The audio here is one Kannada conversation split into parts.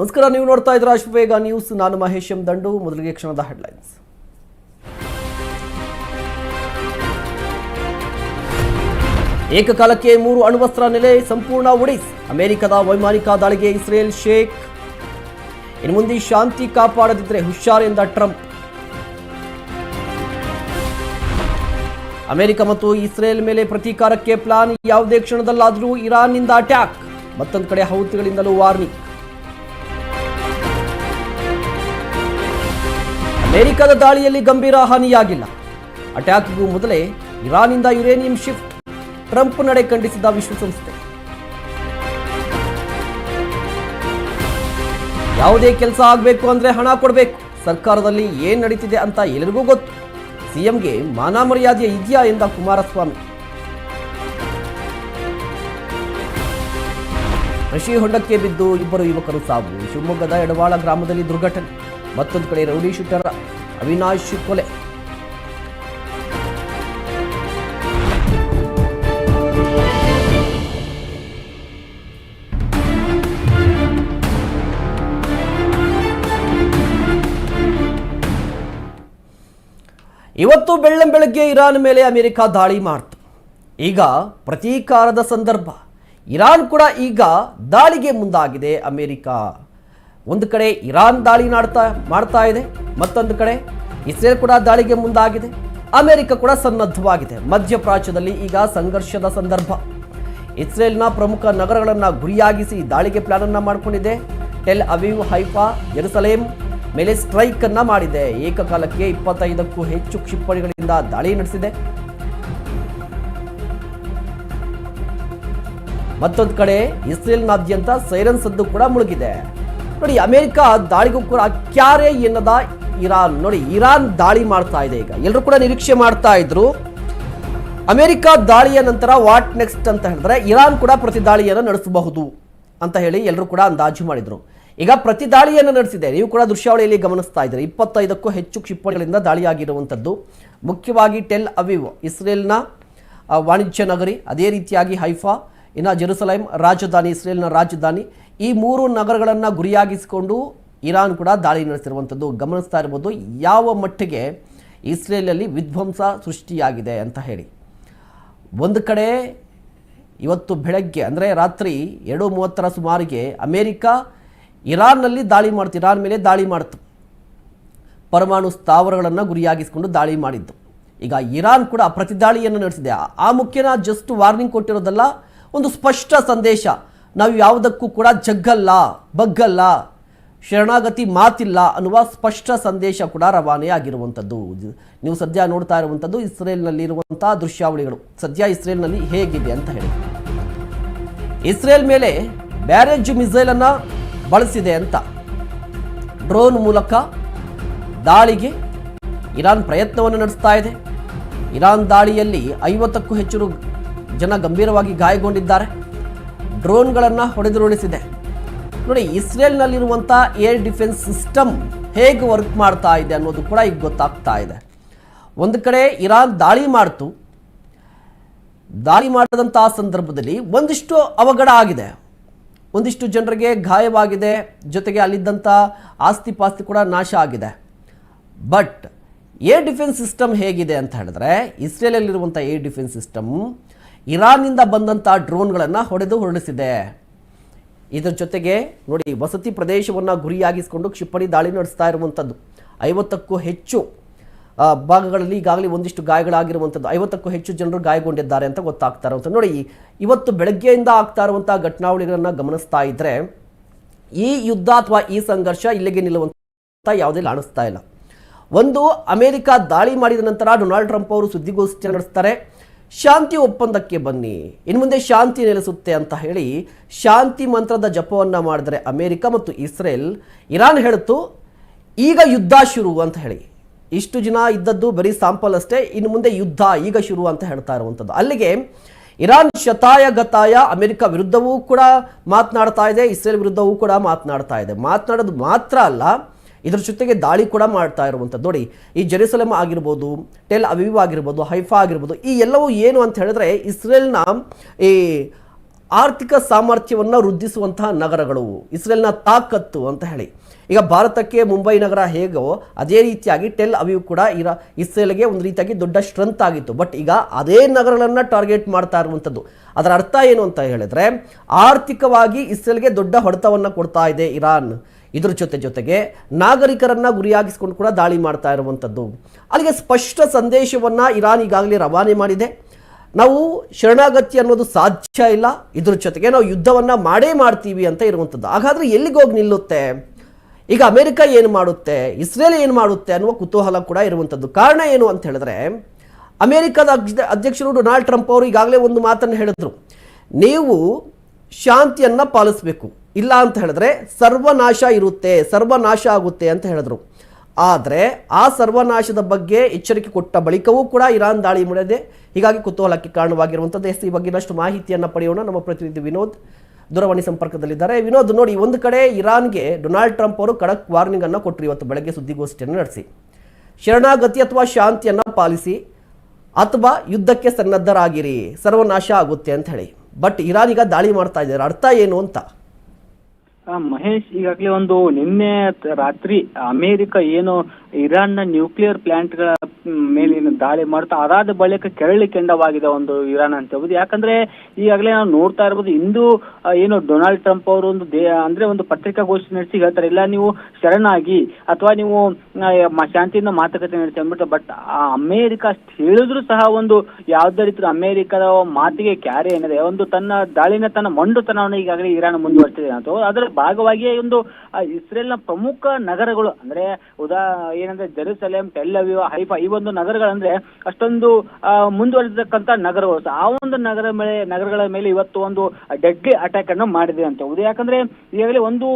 ನಮಸ್ಕಾರ, ನೀವು ನೋಡ್ತಾ ಇದ್ರ ಅಶ್ವೇಗ ನ್ಯೂಸ್ ನಾನು ಮಹೇಶ್ ಎಂ ದಂಡು. ಮೊದಲಿಗೆ ಕ್ಷಣದ ಹೆಡ್ಲೈನ್ಸ್ ಏಕಕಾಲಕ್ಕೆ ಮೂರು ಅಣ್ವಸ್ತ್ರ ನೆಲೆ ಸಂಪೂರ್ಣ ಒಡಿಸ್ ಅಮೆರಿಕದ ವೈಮಾನಿಕ ದಾಳಿಗೆ ಇಸ್ರೇಲ್ ಶೇಖ್ ಇನ್ನು ಮುಂದೆ ಶಾಂತಿ ಕಾಪಾಡದಿದ್ದರೆ ಹುಷಾರ್ ಎಂದ ಟ್ರಂಪ್. ಅಮೆರಿಕ ಮತ್ತು ಇಸ್ರೇಲ್ ಮೇಲೆ ಪ್ರತೀಕಾರಕ್ಕೆ ಪ್ಲಾನ್. ಯಾವುದೇ ಕ್ಷಣದಲ್ಲಾದರೂ ಇರಾನ್ನಿಂದ ಅಟ್ಯಾಕ್. ಮತ್ತೊಂದು ಕಡೆ ಹೌತಿಗಳಿಂದಲೂ ವಾರ್ನಿಂಗ್. ಅಮೆರಿಕದ ದಾಳಿಯಲ್ಲಿ ಗಂಭೀರ ಹಾನಿಯಾಗಿಲ್ಲ. ಅಟ್ಯಾಕ್ಗೂ ಮೊದಲೇ ಇರಾನಿಂದ ಯುರೇನಿಯಂ ಶಿಫ್ಟ್ ಟ್ರಂಪ್ ನಡೆ ಖಂಡಿಸಿದ ವಿಶ್ವಸಂಸ್ಥೆ. ಯಾವುದೇ ಕೆಲಸ ಆಗಬೇಕು ಅಂದ್ರೆ ಹಣ ಕೊಡಬೇಕು. ಸರ್ಕಾರದಲ್ಲಿ ಏನು ನಡೀತಿದೆ ಅಂತ ಎಲ್ಲರಿಗೂ ಗೊತ್ತು. ಸಿಎಂಗೆ ಮಾನ ಮರ್ಯಾದೆ ಇದೆಯಾ ಎಂದ ಕುಮಾರಸ್ವಾಮಿ. ಕೃಷಿ ಹೊಂಡಕ್ಕೆ ಬಿದ್ದು ಇಬ್ಬರು ಯುವಕರು ಸಾವು. ಶಿವಮೊಗ್ಗದ ಎಡವಾಳ ಗ್ರಾಮದಲ್ಲಿ ದುರ್ಘಟನೆ. ಮತ್ತೊಂದು ಕಡೆ ರೌಡಿ ಶೂಟರ್ ಅವಿನಾಶ್ ಕೊಲೆ. ಇವತ್ತು ಬೆಳ್ಳಂ ಬೆಳಗ್ಗೆ ಇರಾನ್ ಮೇಲೆ ಅಮೆರಿಕ ದಾಳಿ ಮಾಡ್ತು ಈಗ ಪ್ರತೀಕಾರದ ಸಂದರ್ಭ. ಇರಾನ್ ಕೂಡ ಈಗ ದಾಳಿಗೆ ಮುಂದಾಗಿದೆ ಅಮೆರಿಕ. ಒಂದು ಕಡೆ ಇರಾನ್ ದಾಳಿ ನಾಡ್ತಾ, ಮಾಡ್ತಾ ಇದೆ, ಮತ್ತೊಂದು ಕಡೆ ಇಸ್ರೇಲ್ ಕೂಡ ದಾಳಿಗೆ ಮುಂದಾಗಿದೆ. ಅಮೆರಿಕ ಕೂಡ ಸನ್ನದ್ಧವಾಗಿದೆ. ಮಧ್ಯಪ್ರಾಚ್ಯದಲ್ಲಿ ಈಗ ಸಂಘರ್ಷದ ಸಂದರ್ಭ. ಇಸ್ರೇಲ್ನ ಪ್ರಮುಖ ನಗರಗಳನ್ನು ಗುರಿಯಾಗಿಸಿ ದಾಳಿಗೆ ಪ್ಲಾನ್ ಅನ್ನ ಮಾಡಿಕೊಂಡಿದೆ. ಟೆಲ್ ಅವಿವ್, ಹೈಫಾ, ಜೆರುಸಲೇಮ್ ಮೇಲೆ ಸ್ಟ್ರೈಕ್ ಅನ್ನ ಮಾಡಿದೆ. ಏಕಕಾಲಕ್ಕೆ ಇಪ್ಪತ್ತೈದಕ್ಕೂ ಹೆಚ್ಚು ಕ್ಷಿಪಣಿಗಳಿಂದ ದಾಳಿ ನಡೆಸಿದೆ. ಮತ್ತೊಂದು ಕಡೆ ಇಸ್ರೇಲ್ನಾದ್ಯಂತ ಸೈರನ್ ಸದ್ದು ಕೂಡ ಮುಳುಗಿದೆ. ನೋಡಿ, ಅಮೆರಿಕ ದಾಳಿಗೂ ಕೂಡ ಕ್ಯಾರೆ ಎನ್ನದ ಇರಾನ್. ನೋಡಿ, ಇರಾನ್ ದಾಳಿ ಮಾಡ್ತಾ ಇದೆ ಈಗ. ಎಲ್ಲರೂ ಕೂಡ ನಿರೀಕ್ಷೆ ಮಾಡ್ತಾ ಇದ್ರು. ಅಮೆರಿಕ ದಾಳಿಯ ನಂತರ ವಾಟ್ ನೆಕ್ಸ್ಟ್ ಅಂತ ಹೇಳಿದ್ರೆ, ಇರಾನ್ ಕೂಡ ಪ್ರತಿ ದಾಳಿಯನ್ನು ನಡೆಸಬಹುದು ಅಂತ ಹೇಳಿ ಎಲ್ಲರೂ ಕೂಡ ಅಂದಾಜು ಮಾಡಿದ್ರು. ಈಗ ಪ್ರತಿ ದಾಳಿಯನ್ನು ನಡೆಸಿದೆ. ನೀವು ಕೂಡ ದೃಶ್ಯಾವಳಿಯಲ್ಲಿ ಗಮನಿಸ್ತಾ ಇದ್ದೀರಿ. ಇಪ್ಪತ್ತೈದಕ್ಕೂ ಹೆಚ್ಚು ಕ್ಷಿಪಣಿಗಳಿಂದ ದಾಳಿಯಾಗಿರುವಂಥದ್ದು. ಮುಖ್ಯವಾಗಿ ಟೆಲ್ ಅವಿವ್ ಇಸ್ರೇಲ್ನ ವಾಣಿಜ್ಯ ನಗರಿ, ಅದೇ ರೀತಿಯಾಗಿ ಹೈಫಾ, ಇನ್ನು ಜೆರುಸಲೈಮ್, ರಾಜಧಾನಿ, ಇಸ್ರೇಲ್ನ ರಾಜಧಾನಿ ಈ ಮೂರು ನಗರಗಳನ್ನು ಗುರಿಯಾಗಿಸಿಕೊಂಡು ಇರಾನ್ ಕೂಡ ದಾಳಿ ನಡೆಸಿರುವಂಥದ್ದು ಗಮನಿಸ್ತಾ ಇರ್ಬೋದು. ಯಾವ ಮಟ್ಟಿಗೆ ಇಸ್ರೇಲಲ್ಲಿ ವಿಧ್ವಂಸ ಸೃಷ್ಟಿಯಾಗಿದೆ ಅಂತ ಹೇಳಿ. ಒಂದು ಕಡೆ ಇವತ್ತು ಬೆಳಗ್ಗೆ, ಅಂದರೆ ರಾತ್ರಿ ಎರಡು ಮೂವತ್ತರ ಸುಮಾರಿಗೆ ಅಮೇರಿಕ ಇರಾನ್ನಲ್ಲಿ ದಾಳಿ ಮಾಡ್ತು, ಇರಾನ್ ಮೇಲೆ ದಾಳಿ ಮಾಡ್ತು. ಪರಮಾಣು ಸ್ಥಾವರಗಳನ್ನು ಗುರಿಯಾಗಿಸಿಕೊಂಡು ದಾಳಿ ಮಾಡಿದ್ದು. ಈಗ ಇರಾನ್ ಕೂಡ ಪ್ರತಿದಾಳಿಯನ್ನು ನಡೆಸಿದೆ. ಆ- ಮುಖ್ಯನ ಜಸ್ಟ್ ವಾರ್ನಿಂಗ್ ಕೊಟ್ಟಿರೋದಲ್ಲ, ಒಂದು ಸ್ಪಷ್ಟ ಸಂದೇಶ. ನಾವು ಯಾವುದಕ್ಕೂ ಕೂಡ ಜಗ್ಗಲ್ಲ, ಬಗ್ಗಲ್ಲ, ಶರಣಾಗತಿ ಮಾತಿಲ್ಲ ಅನ್ನುವ ಸ್ಪಷ್ಟ ಸಂದೇಶ ಕೂಡ ರವಾನೆಯಾಗಿರುವಂಥದ್ದು. ನೀವು ಸದ್ಯ ನೋಡ್ತಾ ಇರುವಂಥದ್ದು ಇಸ್ರೇಲ್ನಲ್ಲಿ ಇರುವಂಥ ದೃಶ್ಯಾವಳಿಗಳು. ಸದ್ಯ ಇಸ್ರೇಲ್ನಲ್ಲಿ ಹೇಗಿದೆ ಅಂತ ಹೇಳಿ. ಇಸ್ರೇಲ್ ಮೇಲೆ ಬ್ಯಾರೇಜ್ ಮಿಸೈಲ್ ಅನ್ನ ಬಳಸಿದೆ ಅಂತ. ಡ್ರೋನ್ ಮೂಲಕ ದಾಳಿಗೆ ಇರಾನ್ ಪ್ರಯತ್ನವನ್ನು ನಡೆಸ್ತಾ ಇದೆ. ಇರಾನ್ ದಾಳಿಯಲ್ಲಿ ಐವತ್ತಕ್ಕೂ ಹೆಚ್ಚು ಜನ ಗಂಭೀರವಾಗಿ ಗಾಯಗೊಂಡಿದ್ದಾರೆ. ಡ್ರೋನ್ಗಳನ್ನು ಹೊಡೆದುರುಳಿಸಿದೆ. ನೋಡಿ ಇಸ್ರೇಲ್ನಲ್ಲಿರುವಂಥ ಏರ್ ಡಿಫೆನ್ಸ್ ಸಿಸ್ಟಮ್ ಹೇಗೆ ವರ್ಕ್ ಮಾಡ್ತಾ ಇದೆ ಅನ್ನೋದು ಕೂಡ ಈಗ ಗೊತ್ತಾಗ್ತಾ ಇದೆ. ಒಂದು ಕಡೆ ಇರಾನ್ ದಾಳಿ ಮಾಡ್ತು. ದಾಳಿ ಮಾಡಿದಂಥ ಸಂದರ್ಭದಲ್ಲಿ ಒಂದಿಷ್ಟು ಅವಘಡ ಆಗಿದೆ. ಒಂದಿಷ್ಟು ಜನರಿಗೆ ಗಾಯವಾಗಿದೆ. ಜೊತೆಗೆ ಅಲ್ಲಿದ್ದಂಥ ಆಸ್ತಿ ಪಾಸ್ತಿ ಕೂಡ ನಾಶ ಆಗಿದೆ. ಬಟ್ ಏರ್ ಡಿಫೆನ್ಸ್ ಸಿಸ್ಟಮ್ ಹೇಗಿದೆ ಅಂತ ಹೇಳಿದ್ರೆ ಇಸ್ರೇಲಲ್ಲಿರುವಂಥ ಏರ್ ಡಿಫೆನ್ಸ್ ಸಿಸ್ಟಮ್ ಇರಾನ್ನಿಂದ ಬಂದಂಥ ಡ್ರೋನ್ಗಳನ್ನು ಹೊಡೆದು ಹೊರಡಿಸಿದೆ ಇದರ ಜೊತೆಗೆ ನೋಡಿ, ವಸತಿ ಪ್ರದೇಶವನ್ನು ಗುರಿಯಾಗಿಸಿಕೊಂಡು ಕ್ಷಿಪಣಿ ದಾಳಿ ನಡೆಸ್ತಾ ಇರುವಂಥದ್ದು ಐವತ್ತಕ್ಕೂ ಹೆಚ್ಚು ಭಾಗಗಳಲ್ಲಿ ಈಗಾಗಲೇ ಒಂದಿಷ್ಟು ಗಾಯಗಳಾಗಿರುವಂಥದ್ದು ಐವತ್ತಕ್ಕೂ ಹೆಚ್ಚು ಜನರು ಗಾಯಗೊಂಡಿದ್ದಾರೆ ಅಂತ ಗೊತ್ತಾಗ್ತಾ ಇರುವಂಥದ್ದು ನೋಡಿ, ಇವತ್ತು ಬೆಳಗ್ಗೆಯಿಂದ ಆಗ್ತಾ ಇರುವಂಥ ಘಟನಾವಳಿಗಳನ್ನು ಗಮನಿಸ್ತಾ ಇದ್ದರೆ ಈ ಯುದ್ಧ ಅಥವಾ ಈ ಸಂಘರ್ಷ ಇಲ್ಲಿಗೆ ನಿಲ್ಲುವಂಥ ಯಾವುದೇ ಕಾಣಿಸ್ತಾ ಇಲ್ಲ. ಒಂದು ಅಮೆರಿಕ ದಾಳಿ ಮಾಡಿದ ನಂತರ ಡೊನಾಲ್ಡ್ ಟ್ರಂಪ್ ಅವರು ಸುದ್ದಿಗೋಷ್ಠಿ ನಡೆಸ್ತಾರೆ. ಶಾಂತಿ ಒಪ್ಪಂದಕ್ಕೆ ಬನ್ನಿ. ಇನ್ನು ಮುಂದೆ ಶಾಂತಿ ನೆಲೆಸುತ್ತೆ ಅಂತ ಹೇಳಿ ಶಾಂತಿ ಮಂತ್ರದ ಜಪವನ್ನು ಮಾಡಿದರೆ ಅಮೆರಿಕ ಮತ್ತು ಇಸ್ರೇಲ್, ಇರಾನ್ ಹೇಳಿತು, ಈಗ ಯುದ್ಧ ಶುರು ಅಂತ ಹೇಳಿ. ಇಷ್ಟು ಜನ ಇದ್ದದ್ದು ಬರೀ ಸಾಂಪಲ್ ಅಷ್ಟೇ ಇನ್ನು ಮುಂದೆ ಯುದ್ಧ ಈಗ ಶುರು ಅಂತ ಹೇಳ್ತಾ ಇರುವಂಥದ್ದು. ಅಲ್ಲಿಗೆ ಇರಾನ್ ಶತಾಯ ಗತಾಯ ಅಮೆರಿಕ ವಿರುದ್ಧವೂ ಕೂಡ ಮಾತನಾಡ್ತಾ ಇದೆ, ಇಸ್ರೇಲ್ ವಿರುದ್ಧವೂ ಕೂಡ ಮಾತನಾಡ್ತಾ ಇದೆ. ಮಾತನಾಡೋದು ಮಾತ್ರ ಅಲ್ಲ ಇದ್ರ ಜೊತೆಗೆ ದಾಳಿ ಕೂಡ ಮಾಡ್ತಾ ಇರುವಂಥದ್ದು. ನೋಡಿ, ಈ ಜೆರುಸಲೇಮ್ ಆಗಿರ್ಬೋದು, ಟೆಲ್ ಅವಿವ್ ಆಗಿರ್ಬೋದು, ಹೈಫಾ ಆಗಿರ್ಬೋದು, ಈ ಎಲ್ಲವೂ ಏನು ಅಂತ ಹೇಳಿದ್ರೆ ಇಸ್ರೇಲ್ನ ಈ ಆರ್ಥಿಕ ಸಾಮರ್ಥ್ಯವನ್ನು ವೃದ್ಧಿಸುವಂತಹ ನಗರಗಳು, ಇಸ್ರೇಲ್ನ ತಾಕತ್ತು ಅಂತ ಹೇಳಿ. ಈಗ ಭಾರತಕ್ಕೆ ಮುಂಬೈ ನಗರ ಹೇಗೋ, ಅದೇ ರೀತಿಯಾಗಿ ಟೆಲ್ ಅವಿವ್ ಕೂಡ ಇರ, ಇಸ್ರೇಲ್ಗೆ ಒಂದು ರೀತಿಯಾಗಿ ದೊಡ್ಡ ಸ್ಟ್ರೆಂತ್ ಆಗಿತ್ತು. ಬಟ್ ಈಗ ಅದೇ ನಗರಗಳನ್ನು ಟಾರ್ಗೆಟ್ ಮಾಡ್ತಾ ಇರುವಂಥದ್ದು. ಅದರ ಅರ್ಥ ಏನು ಅಂತ ಹೇಳಿದ್ರೆ, ಆರ್ಥಿಕವಾಗಿ ಇಸ್ರೇಲ್ಗೆ ದೊಡ್ಡ ಹೊಡೆತವನ್ನು ಕೊಡ್ತಾ ಇದೆ ಇರಾನ್. ಇದ್ರ ಜೊತೆ ಜೊತೆಗೆ ನಾಗರಿಕರನ್ನ ಗುರಿಯಾಗಿಸಿಕೊಂಡು ಕೂಡ ದಾಳಿ ಮಾಡ್ತಾ ಇರುವಂಥದ್ದು ಅಲ್ಲಿಗೆ ಸ್ಪಷ್ಟ ಸಂದೇಶವನ್ನ ಇರಾನ್ ಈಗಾಗಲೇ ರವಾನೆ ಮಾಡಿದೆ. ನಾವು ಶರಣಾಗತಿ ಅನ್ನೋದು ಸಾಧ್ಯ ಇಲ್ಲ. ಇದ್ರ ಜೊತೆಗೆ ನಾವು ಯುದ್ಧವನ್ನ ಮಾಡೇ ಮಾಡ್ತೀವಿ ಅಂತ ಇರುವಂಥದ್ದು ಹಾಗಾದ್ರೆ ಎಲ್ಲಿಗೆ ಹೋಗಿ ನಿಲ್ಲುತ್ತೆ? ಈಗ ಅಮೆರಿಕ ಏನು ಮಾಡುತ್ತೆ? ಇಸ್ರೇಲ್ ಏನು ಮಾಡುತ್ತೆ ಅನ್ನುವ ಕುತೂಹಲ ಕೂಡ ಇರುವಂಥದ್ದು ಕಾರಣ ಏನು ಅಂತ ಹೇಳಿದ್ರೆ, ಅಮೆರಿಕದ ಅಧ್ಯಕ್ಷರು ಡೊನಾಲ್ಡ್ ಟ್ರಂಪ್ ಅವರು ಈಗಾಗಲೇ ಒಂದು ಮಾತನ್ನು ಹೇಳಿದ್ರು. ನೀವು ಶಾಂತಿಯನ್ನ ಪಾಲಿಸಬೇಕು. ಇಲ್ಲ ಅಂತ ಹೇಳಿದ್ರೆ ಸರ್ವನಾಶ ಇರುತ್ತೆ, ಸರ್ವನಾಶ ಆಗುತ್ತೆ ಅಂತ ಹೇಳಿದ್ರು. ಆದರೆ ಆ ಸರ್ವನಾಶದ ಬಗ್ಗೆ ಎಚ್ಚರಿಕೆ ಕೊಟ್ಟ ಬಳಿಕವೂ ಕೂಡ ಇರಾನ್ ದಾಳಿ ಮಾಡಿದೆ. ಹೀಗಾಗಿ ಕುತೂಹಲಕ್ಕೆ ಕಾರಣವಾಗಿರುವಂಥದ್ದು ಎಸ್ ಈ ಬಗ್ಗೆ ಇನ್ನಷ್ಟು ಮಾಹಿತಿಯನ್ನು ಪಡೆಯೋಣ. ನಮ್ಮ ಪ್ರತಿನಿಧಿ ವಿನೋದ್ ದೂರವಾಣಿ ಸಂಪರ್ಕದಲ್ಲಿದ್ದಾರೆ. ವಿನೋದ್, ನೋಡಿ, ಒಂದು ಕಡೆ ಇರಾನ್ಗೆ ಡೊನಾಲ್ಡ್ ಟ್ರಂಪ್ ಅವರು ಖಡಕ್ ವಾರ್ನಿಂಗ್ ಅನ್ನು ಕೊಟ್ಟರು ಇವತ್ತು ಬೆಳಗ್ಗೆ ಸುದ್ದಿಗೋಷ್ಠಿಯನ್ನು ನಡೆಸಿ. ಶರಣಾಗತಿ ಅಥವಾ ಶಾಂತಿಯನ್ನು ಪಾಲಿಸಿ ಅಥವಾ ಯುದ್ಧಕ್ಕೆ ಸನ್ನದ್ಧರಾಗಿರಿ, ಸರ್ವನಾಶ ಆಗುತ್ತೆ ಅಂತ ಹೇಳಿ. ಬಟ್ ಇರಾನ್ ಈಗ ದಾಳಿ ಮಾಡ್ತಾ ಇದ್ದಾರೆ. ಅರ್ಥ ಏನು ಅಂತ? ಮಹೇಶ್ ಈಗಾಗಲೇ ಒಂದು ನಿನ್ನೆ ರಾತ್ರಿ ಅಮೆರಿಕ ಏನು ಇರಾನ್ನ ನ್ಯೂಕ್ಲಿಯರ್ ಪ್ಲಾಂಟ್ಗಳ ಮೇಲಿನ ದಾಳಿ ಮಾಡ್ತಾ ಅದಾದ ಬಳಿಕ ಕೆರಳಿ ಕೆಂಡವಾಗಿದೆ ಒಂದು ಇರಾನ್ ಅಂತ ಹೇಳ್ಬೋದು. ಯಾಕಂದ್ರೆ ಈಗಾಗಲೇ ನಾವು ನೋಡ್ತಾ ಇರ್ಬೋದು, ಇಂದು ಏನು ಡೊನಾಲ್ಡ್ ಟ್ರಂಪ್ ಅವರು ಒಂದು ಅಂದ್ರೆ ಒಂದು ಪತ್ರಿಕಾಗೋಷ್ಠಿ ನಡೆಸಿ ಹೇಳ್ತಾರೆ, ಇಲ್ಲ ನೀವು ಶರಣಾಗಿ ಅಥವಾ ನೀವು ಶಾಂತಿಯಿಂದ ಮಾತುಕತೆ ನಡೆಸಿ ಅಂದ್ಬಿಟ್ಟು, ಬಟ್, ಆ, ಅಮೆರಿಕ ಅಷ್ಟ್ ಹೇಳಿದ್ರು ಸಹ ಒಂದು ಯಾವ್ದೇ ರೀತಿ ಅಮೆರಿಕದ ಮಾತಿಗೆ ಕ್ಯಾರಿ ಏನಿದೆ. ಒಂದು ತನ್ನ ದಾಳಿನ, ತನ್ನ ಮಂಡುತನವನ್ನು ಈಗಾಗಲೇ ಇರಾನ್ ಮುಂದುವರಿಸಿದೆ ಅಂತ ಅದರ ಭಾಗವಾಗಿಯೇ ಒಂದು ಇಸ್ರೇಲ್ನ ಪ್ರಮುಖ ನಗರಗಳು, ಅಂದ್ರೆ ಉದಾ, ಏನಂದ್ರೆ ಜೆರೂಸಲೇಮ್, ಟೆಲ್ ಅವಿವ, ಹೈಫಾ ಒಂದು ನಗರಗಳಂದ್ರೆ ಅಷ್ಟೊಂದು ಮುಂದುವರೆದಿರ್ತಕ್ಕಂಥ ನಗರಗಳು. ಆ ಒಂದು ನಗರ ಮೇಲೆ, ನಗರಗಳ ಮೇಲೆ ಇವತ್ತು ಒಂದು ಡೆಡ್ಲಿ ಅಟ್ಯಾಕ್ ಅನ್ನು ಮಾಡಿದೆ ಅಂತ ಹೌದು ಯಾಕಂದ್ರೆ, ಈಗಾಗಲೇ ಒಂದು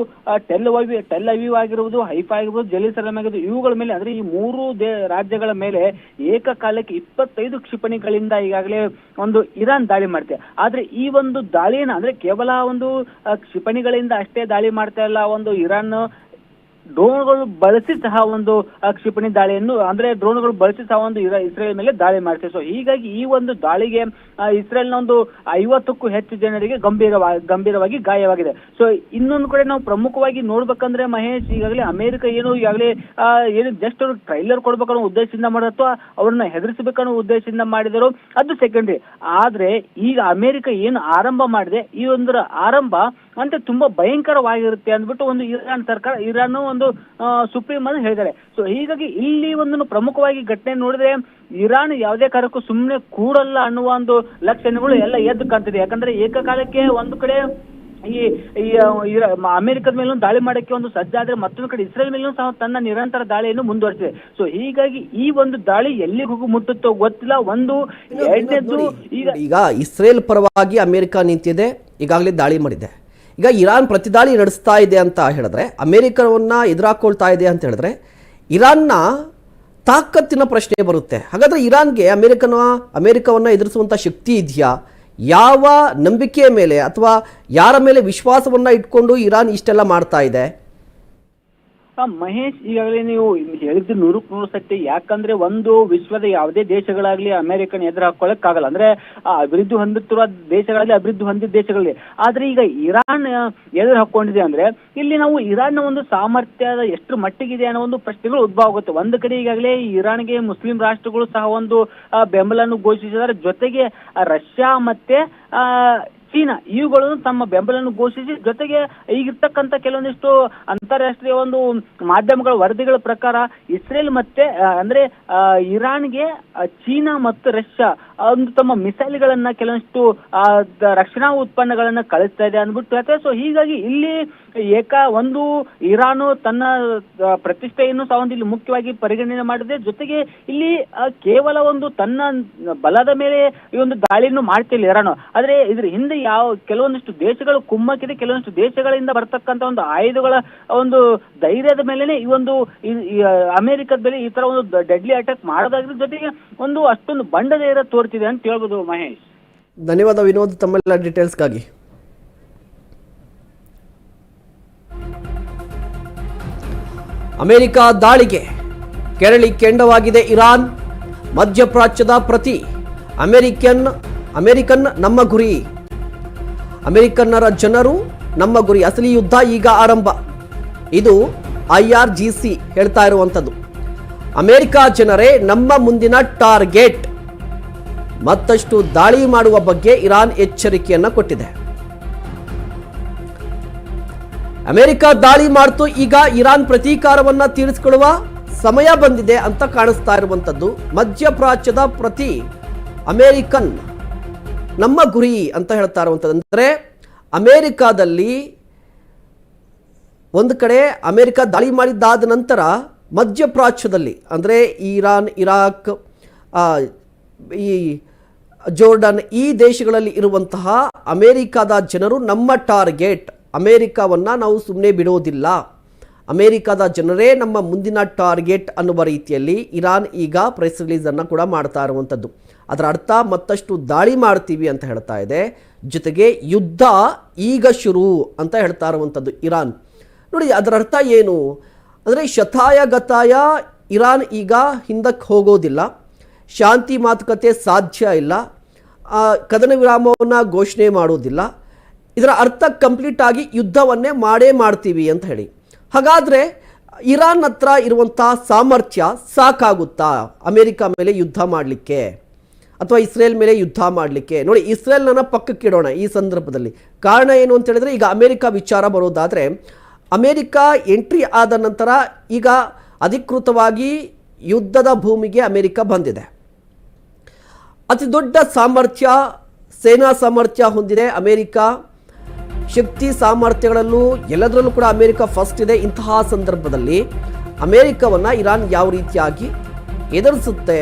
ಟೆಲ್ ಅವಿ ಟೆಲ್ ಅವಿವ್ ಆಗಿರ್ಬೋದು ಹೈಫಾ ಆಗಿರ್ಬೋದು ಜೆರುಸಲೇಂ ಆಗಿರ್ಬೋದು, ಇವುಗಳ ಮೇಲೆ, ಅಂದ್ರೆ ಈ ಮೂರು ದೇ, ರಾಜ್ಯಗಳ ಮೇಲೆ ಏಕಕಾಲಕ್ಕೆ ಇಪ್ಪತ್ತೈದು ಕ್ಷಿಪಣಿಗಳಿಂದ ಈಗಾಗಲೇ ಒಂದು ಇರಾನ್ ದಾಳಿ ಮಾಡುತ್ತೆ ಆದ್ರೆ ಈ ಒಂದು ದಾಳಿಯನ್ನ ಅಂದ್ರೆ ಕೇವಲ ಒಂದು ಕ್ಷಿಪಣಿಗಳಿಂದ ಅಷ್ಟೇ ದಾಳಿ ಮಾಡ್ತಾ ಇಲ್ಲ, ಒಂದು ಇರಾನ್ ಡ್ರೋನ್ಗಳು ಬಳಸಿ ಸಹ ಒಂದು ಕ್ಷಿಪಣಿ ದಾಳಿಯನ್ನು, ಅಂದ್ರೆ ಡ್ರೋನ್ಗಳು ಬಳಸಿ ಸಹ ಒಂದು ಇಸ್ರೇಲ್ ಮೇಲೆ ದಾಳಿ ಮಾಡ್ತೇವೆ. ಸೊ ಹೀಗಾಗಿ ಈ ಒಂದು ದಾಳಿಗೆ ಇಸ್ರೇಲ್ನ ಒಂದು ಐವತ್ತಕ್ಕೂ ಹೆಚ್ಚು ಜನರಿಗೆ ಗಂಭೀರವಾಗಿ ಗಂಭೀರವಾಗಿ ಗಾಯವಾಗಿದೆ. ಸೊ ಇನ್ನೊಂದು ಕಡೆ ನಾವು ಪ್ರಮುಖವಾಗಿ ನೋಡ್ಬೇಕಂದ್ರೆ ಮಹೇಶ್, ಈಗಾಗಲೇ ಅಮೆರಿಕ ಏನು ಈಗಾಗಲೇ ಏನು ಜಸ್ಟ್ ಅವರು ಟ್ರೈಲರ್ ಕೊಡ್ಬೇಕನ್ನೋ ಉದ್ದೇಶದಿಂದ ಮಾಡಿದ್ರು ಅಥವಾ ಅವ್ರನ್ನ ಹೆದರಿಸಬೇಕನ್ನೋ ಉದ್ದೇಶದಿಂದ ಮಾಡಿದರು. ಅದು ಸೆಕೆಂಡ್ರಿ ಆದ್ರೆ, ಈಗ ಅಮೆರಿಕ ಏನು ಆರಂಭ ಮಾಡಿದೆ, ಈ ಒಂದರ ಆರಂಭ ಅಂತ ತುಂಬಾ ಭಯಂಕರವಾಗಿರುತ್ತೆ ಅಂದ್ಬಿಟ್ಟು ಒಂದು ಇರಾನ್ ಸರ್ಕಾರ ಇರಾನ್ ಒಂದು ಸುಪ್ರೀಂ ಅಂತ ಹೇಳಿದ್ದಾರೆ. ಸೊ ಹೀಗಾಗಿ ಇಲ್ಲಿ ಒಂದು ಪ್ರಮುಖವಾಗಿ ಘಟನೆ ನೋಡಿದ್ರೆ ಇರಾನ್ ಯಾವುದೇ ಕಾರಣಕ್ಕೂ ಸುಮ್ಮನೆ ಕೂಡಲ್ಲ ಅನ್ನುವ ಒಂದು ಲಕ್ಷಣಗಳು ಎಲ್ಲ ಎದ್ದು ಕಾಣ್ತಿದೆ. ಯಾಕಂದ್ರೆ ಏಕಕಾಲಕ್ಕೆ ಒಂದು ಕಡೆ ಈ ಅಮೆರಿಕದ ಮೇಲೂ ದಾಳಿ ಮಾಡಕ್ಕೆ ಒಂದು ಸಜ್ಜಾದ್ರೆ ಮತ್ತೊಂದು ಕಡೆ ಇಸ್ರೇಲ್ ಮೇಲೂ ಸಹ ತನ್ನ ನಿರಂತರ ದಾಳಿಯನ್ನು ಮುಂದುವರಿಸಿದೆ. ಸೊ ಹೀಗಾಗಿ ಈ ಒಂದು ದಾಳಿ ಎಲ್ಲಿಗೆ ಹೋಗಿ ಮುಟ್ಟುತ್ತೋ ಗೊತ್ತಿಲ್ಲ. ಒಂದು ಎರಡನೇದು ಈಗ ಈಗ ಇಸ್ರೇಲ್ ಪರವಾಗಿ ಅಮೆರಿಕ ನಿಂತಿದೆ. ಈಗಾಗಲೇ ದಾಳಿ ಮಾಡಿದೆ. ಈಗ ಇರಾನ್ ಪ್ರತಿದಾಳಿ ನಡೆಸ್ತಾ ಇದೆ ಅಂತ ಹೇಳಿದ್ರೆ, ಅಮೆರಿಕವನ್ನ ಎದುರಾಕೊಳ್ತಾ ಇದೆ ಅಂತ ಹೇಳಿದ್ರೆ, ಇರಾನ್ನ ತಾಕತ್ತಿನ ಪ್ರಶ್ನೆ ಬರುತ್ತೆ. ಹಾಗಾದ್ರೆ ಇರಾನ್ಗೆ ಅಮೆರಿಕನ, ಅಮೆರಿಕವನ್ನ ಎದುರಿಸುವಂತ ಶಕ್ತಿ ಇದೆಯಾ? ಯಾವ ನಂಬಿಕೆಯ ಮೇಲೆ ಅಥವಾ ಯಾರ ಮೇಲೆ ವಿಶ್ವಾಸವನ್ನ ಇಟ್ಕೊಂಡು ಇರಾನ್ ಇಷ್ಟೆಲ್ಲ ಮಾಡ್ತಾ ಇದೆ? ಮಹೇಶ್ ಈಗಾಗಲೇ ನೀವು ಹೇಳಿದ್ದು ನೂರಕ್ಕೆ ನೂರು ಸತ್ಯ. ಯಾಕಂದ್ರೆ ಒಂದು ವಿಶ್ವದ ಯಾವುದೇ ದೇಶಗಳಾಗ್ಲಿ ಅಮೆರಿಕನ್ ಎದುರು ಹಾಕೊಳಕ್ಕಾಗಲ್ಲ ಅಂದ್ರೆ, ಆ, ಅಭಿವೃದ್ಧಿ ಹೊಂದುತ್ತಿರುವ ದೇಶಗಳಲ್ಲಿ ಅಭಿವೃದ್ಧಿ ಹೊಂದಿದ ದೇಶಗಳಲ್ಲಿ. ಆದ್ರೆ ಈಗ ಇರಾನ್ ಎದುರು ಹಾಕೊಂಡಿದೆ ಅಂದ್ರೆ, ಇಲ್ಲಿ ನಾವು ಇರಾನ್ನ ಒಂದು ಸಾಮರ್ಥ್ಯದ ಎಷ್ಟು ಮಟ್ಟಿಗಿದೆ ಅನ್ನೋ ಒಂದು ಪ್ರಶ್ನೆಗಳು ಉದ್ಭವ ಆಗುತ್ತೆ. ಒಂದು ಕಡೆ ಈಗಾಗಲೇ ಇರಾನ್ಗೆ ಮುಸ್ಲಿಂ ರಾಷ್ಟ್ರಗಳು ಸಹ ಒಂದು ಬೆಂಬಲ ಬೆಂಬಲವನ್ನು ಘೋಷಿಸಿದ್ದಾರೆ. ಜೊತೆಗೆ ರಷ್ಯಾ ಮತ್ತೆ ಚೀನಾ ಇವುಗಳನ್ನು ತಮ್ಮ ಬೆಂಬಲವನ್ನು ಘೋಷಿಸಿ ಜೊತೆಗೆ ಈಗಿರ್ತಕ್ಕಂಥ ಕೆಲವೊಂದಿಷ್ಟು ಅಂತಾರಾಷ್ಟ್ರೀಯ ಒಂದು ಮಾಧ್ಯಮಗಳ ವರದಿಗಳ ಪ್ರಕಾರ ಇಸ್ರೇಲ್ ಮತ್ತೆ ಅಂದ್ರೆ ಇರಾನ್ ಆ, ಚೀನಾ ಮತ್ತು ರಷ್ಯಾ ಒಂದು ತಮ್ಮ ಮಿಸೈಲ್ಗಳನ್ನ ದ- ರಕ್ಷಣಾ ಉತ್ಪನ್ನಗಳನ್ನ ಕಳಿಸ್ತಾ ಇದೆ ಅಂದ್ಬಿಟ್ಟು ಹೇಳ್ತಾರೆ. ಸೊ ಹೀಗಾಗಿ ಇಲ್ಲಿ ಏಕ ಒಂದು ಇರಾನು ತನ್ನ ಪ್ರತಿಷ್ಠೆಯನ್ನು ಸಹ ಒಂದು ಇಲ್ಲಿ ಮುಖ್ಯವಾಗಿ ಪರಿಗಣನೆ ಮಾಡಿದೆ. ಜೊತೆಗೆ ಇಲ್ಲಿ ಕೇವಲ ಒಂದು ತನ್ನ ಬಲದ ಮೇಲೆ ಈ ಒಂದು ದಾಳಿಯನ್ನು ಮಾಡ್ತಿಲ್ಲ ಇರಾನು. ಆದ್ರೆ ಇದ್ರ ಹಿಂದೆ ಯಾವ, ಕೆಲವೊಂದಿಷ್ಟು ದೇಶಗಳು ಕುಮ್ಮಕ್ಕಿದೆ, ಕೆಲವೊಂದಿಷ್ಟು ದೇಶಗಳಿಂದ ಬರ್ತಕ್ಕಂತ ಒಂದು ಆಯುಧಗಳ ಒಂದು ಧೈರ್ಯದ ಮೇಲೆನೆ ಈ ಒಂದು ಅಮೆರಿಕದ ಮೇಲೆ ಈ ತರ ಒಂದು ಡೆಡ್ಲಿ ಅಟ್ಯಾಕ್ ಮಾಡೋದಾಗಿರೋ ಜೊತೆಗೆ ಒಂದು ಅಷ್ಟೊಂದು ಬಂಡ ಧೈರ್ಯ ತೋರ್ತಿದೆ ಅಂತ ಹೇಳ್ಬೋದು ಮಹೇಶ್. ಧನ್ಯವಾದ ವಿನೋದ್ ತಮ್ಮೆಲ್ಲ ಡೀಟೇಲ್ಸ್ಗಾಗಿ ಅಮೆರಿಕ ದಾಳಿಗೆ ಕೆರಳಿ ಕೆಂಡವಾಗಿದೆ ಇರಾನ್. ಮಧ್ಯಪ್ರಾಚ್ಯದ ಪ್ರತಿ ಅಮೆರಿಕನ್ ಅಮೆರಿಕನ್ ನಮ್ಮ ಗುರಿ. ಅಮೆರಿಕನ್ನರ ಜನರು ನಮ್ಮ ಗುರಿ. ಅಸಲಿ ಯುದ್ಧ ಈಗ ಆರಂಭ. ಇದು ಐ ಆರ್ ಜಿ ಸಿ ಹೇಳ್ತಾ ಇರುವಂಥದ್ದು. ಅಮೆರಿಕ ಜನರೇ ನಮ್ಮ ಮುಂದಿನ ಟಾರ್ಗೆಟ್. ಮತ್ತಷ್ಟು ದಾಳಿ ಮಾಡುವ ಬಗ್ಗೆ ಇರಾನ್ ಎಚ್ಚರಿಕೆಯನ್ನು ಕೊಟ್ಟಿದೆ. ಅಮೆರಿಕ ದಾಳಿ ಮಾಡ್ತು, ಈಗ ಇರಾನ್ ಪ್ರತೀಕಾರವನ್ನ ತೀರಿಸಿಕೊಳ್ಳುವ ಸಮಯ ಬಂದಿದೆ ಅಂತ ಕಾಣಿಸ್ತಾ ಇರುವಂಥದ್ದು ಮಧ್ಯಪ್ರಾಚ್ಯದ ಪ್ರತಿ ಅಮೇರಿಕನ್ ನಮ್ಮ ಗುರಿ ಅಂತ ಹೇಳ್ತಾ ಇರುವಂಥದ್ದು ಅಂದರೆ ಅಮೇರಿಕಾದಲ್ಲಿ ಒಂದು ಕಡೆ ಅಮೇರಿಕ ದಾಳಿ ಮಾಡಿದ್ದಾದ ನಂತರ ಮಧ್ಯಪ್ರಾಚ್ಯದಲ್ಲಿ, ಅಂದರೆ ಇರಾನ್, ಇರಾಕ್ ಈ ಜೋರ್ಡನ್ ಈ ದೇಶಗಳಲ್ಲಿ ಇರುವಂತಹ ಅಮೇರಿಕಾದ ಜನರು ನಮ್ಮ ಟಾರ್ಗೆಟ್. ಅಮೇರಿಕಾವನ್ನು ನಾವು ಸುಮ್ಮನೆ ಬಿಡೋದಿಲ್ಲ. ಅಮೇರಿಕಾದ ಜನರೇ ನಮ್ಮ ಮುಂದಿನ ಟಾರ್ಗೆಟ್ ಅನ್ನುವ ರೀತಿಯಲ್ಲಿ ಇರಾನ್ ಈಗ ಪ್ರೆಸ್ ರಿಲೀಸನ್ನು ಕೂಡ ಮಾಡ್ತಾ ಇರುವಂಥದ್ದು ಅದರ ಅರ್ಥ ಮತ್ತಷ್ಟು ದಾಳಿ ಮಾಡ್ತೀವಿ ಅಂತ ಹೇಳ್ತಾ ಇದೆ. ಜೊತೆಗೆ ಯುದ್ಧ ಈಗ ಶುರು ಅಂತ ಹೇಳ್ತಾ ಇರುವಂಥದ್ದು ಇರಾನ್. ನೋಡಿ, ಅದರ ಅರ್ಥ ಏನು? ಅಂದರೆ ಶತಾಯ ಗತಾಯ ಇರಾನ್ ಈಗ ಹಿಂದಕ್ಕೆ ಹೋಗೋದಿಲ್ಲ. ಶಾಂತಿ ಮಾತುಕತೆ ಸಾಧ್ಯ ಇಲ್ಲ. ಕದನ ವಿರಾಮವನ್ನು ಘೋಷಣೆ ಮಾಡುವುದಿಲ್ಲ. ಇದರ ಅರ್ಥ ಕಂಪ್ಲೀಟ್ ಆಗಿ ಯುದ್ಧವನ್ನೇ ಮಾಡೇ ಮಾಡ್ತೀವಿ ಅಂತ ಹೇಳಿ. ಹಾಗಾದರೆ ಇರಾನ್ ಹತ್ರ ಇರುವಂಥ ಸಾಮರ್ಥ್ಯ ಸಾಕಾಗುತ್ತಾ? ಅಮೆರಿಕ ಮೇಲೆ ಯುದ್ಧ ಮಾಡಲಿಕ್ಕೆ ಅಥವಾ ಇಸ್ರೇಲ್ ಮೇಲೆ ಯುದ್ಧ ಮಾಡಲಿಕ್ಕೆ? ನೋಡಿ ಇಸ್ರೇಲ್ನ ಪಕ್ಕಕ್ಕಿಡೋಣ ಈ ಸಂದರ್ಭದಲ್ಲಿ. ಕಾರಣ ಏನು ಅಂತ ಹೇಳಿದ್ರೆ, ಈಗ ಅಮೆರಿಕ ವಿಚಾರ ಬರೋದಾದರೆ, ಅಮೆರಿಕ ಎಂಟ್ರಿ ಆದ ನಂತರ ಈಗ ಅಧಿಕೃತವಾಗಿ ಯುದ್ಧದ ಭೂಮಿಗೆ ಅಮೇರಿಕ ಬಂದಿದೆ. ಅತಿ ದೊಡ್ಡ ಸಾಮರ್ಥ್ಯ, ಸೇನಾ ಸಾಮರ್ಥ್ಯ ಹೊಂದಿದೆ ಅಮೆರಿಕ. ಶಕ್ತಿ ಸಾಮರ್ಥ್ಯಗಳಲ್ಲೂ ಎಲ್ಲದರಲ್ಲೂ ಕೂಡ ಅಮೆರಿಕ ಫಸ್ಟ್ ಇದೆ ಇಂತಹ ಸಂದರ್ಭದಲ್ಲಿ. ಅಮೆರಿಕವನ್ನು ಇರಾನ್ ಯಾವ ರೀತಿಯಾಗಿ ಎದುರಿಸುತ್ತೆ?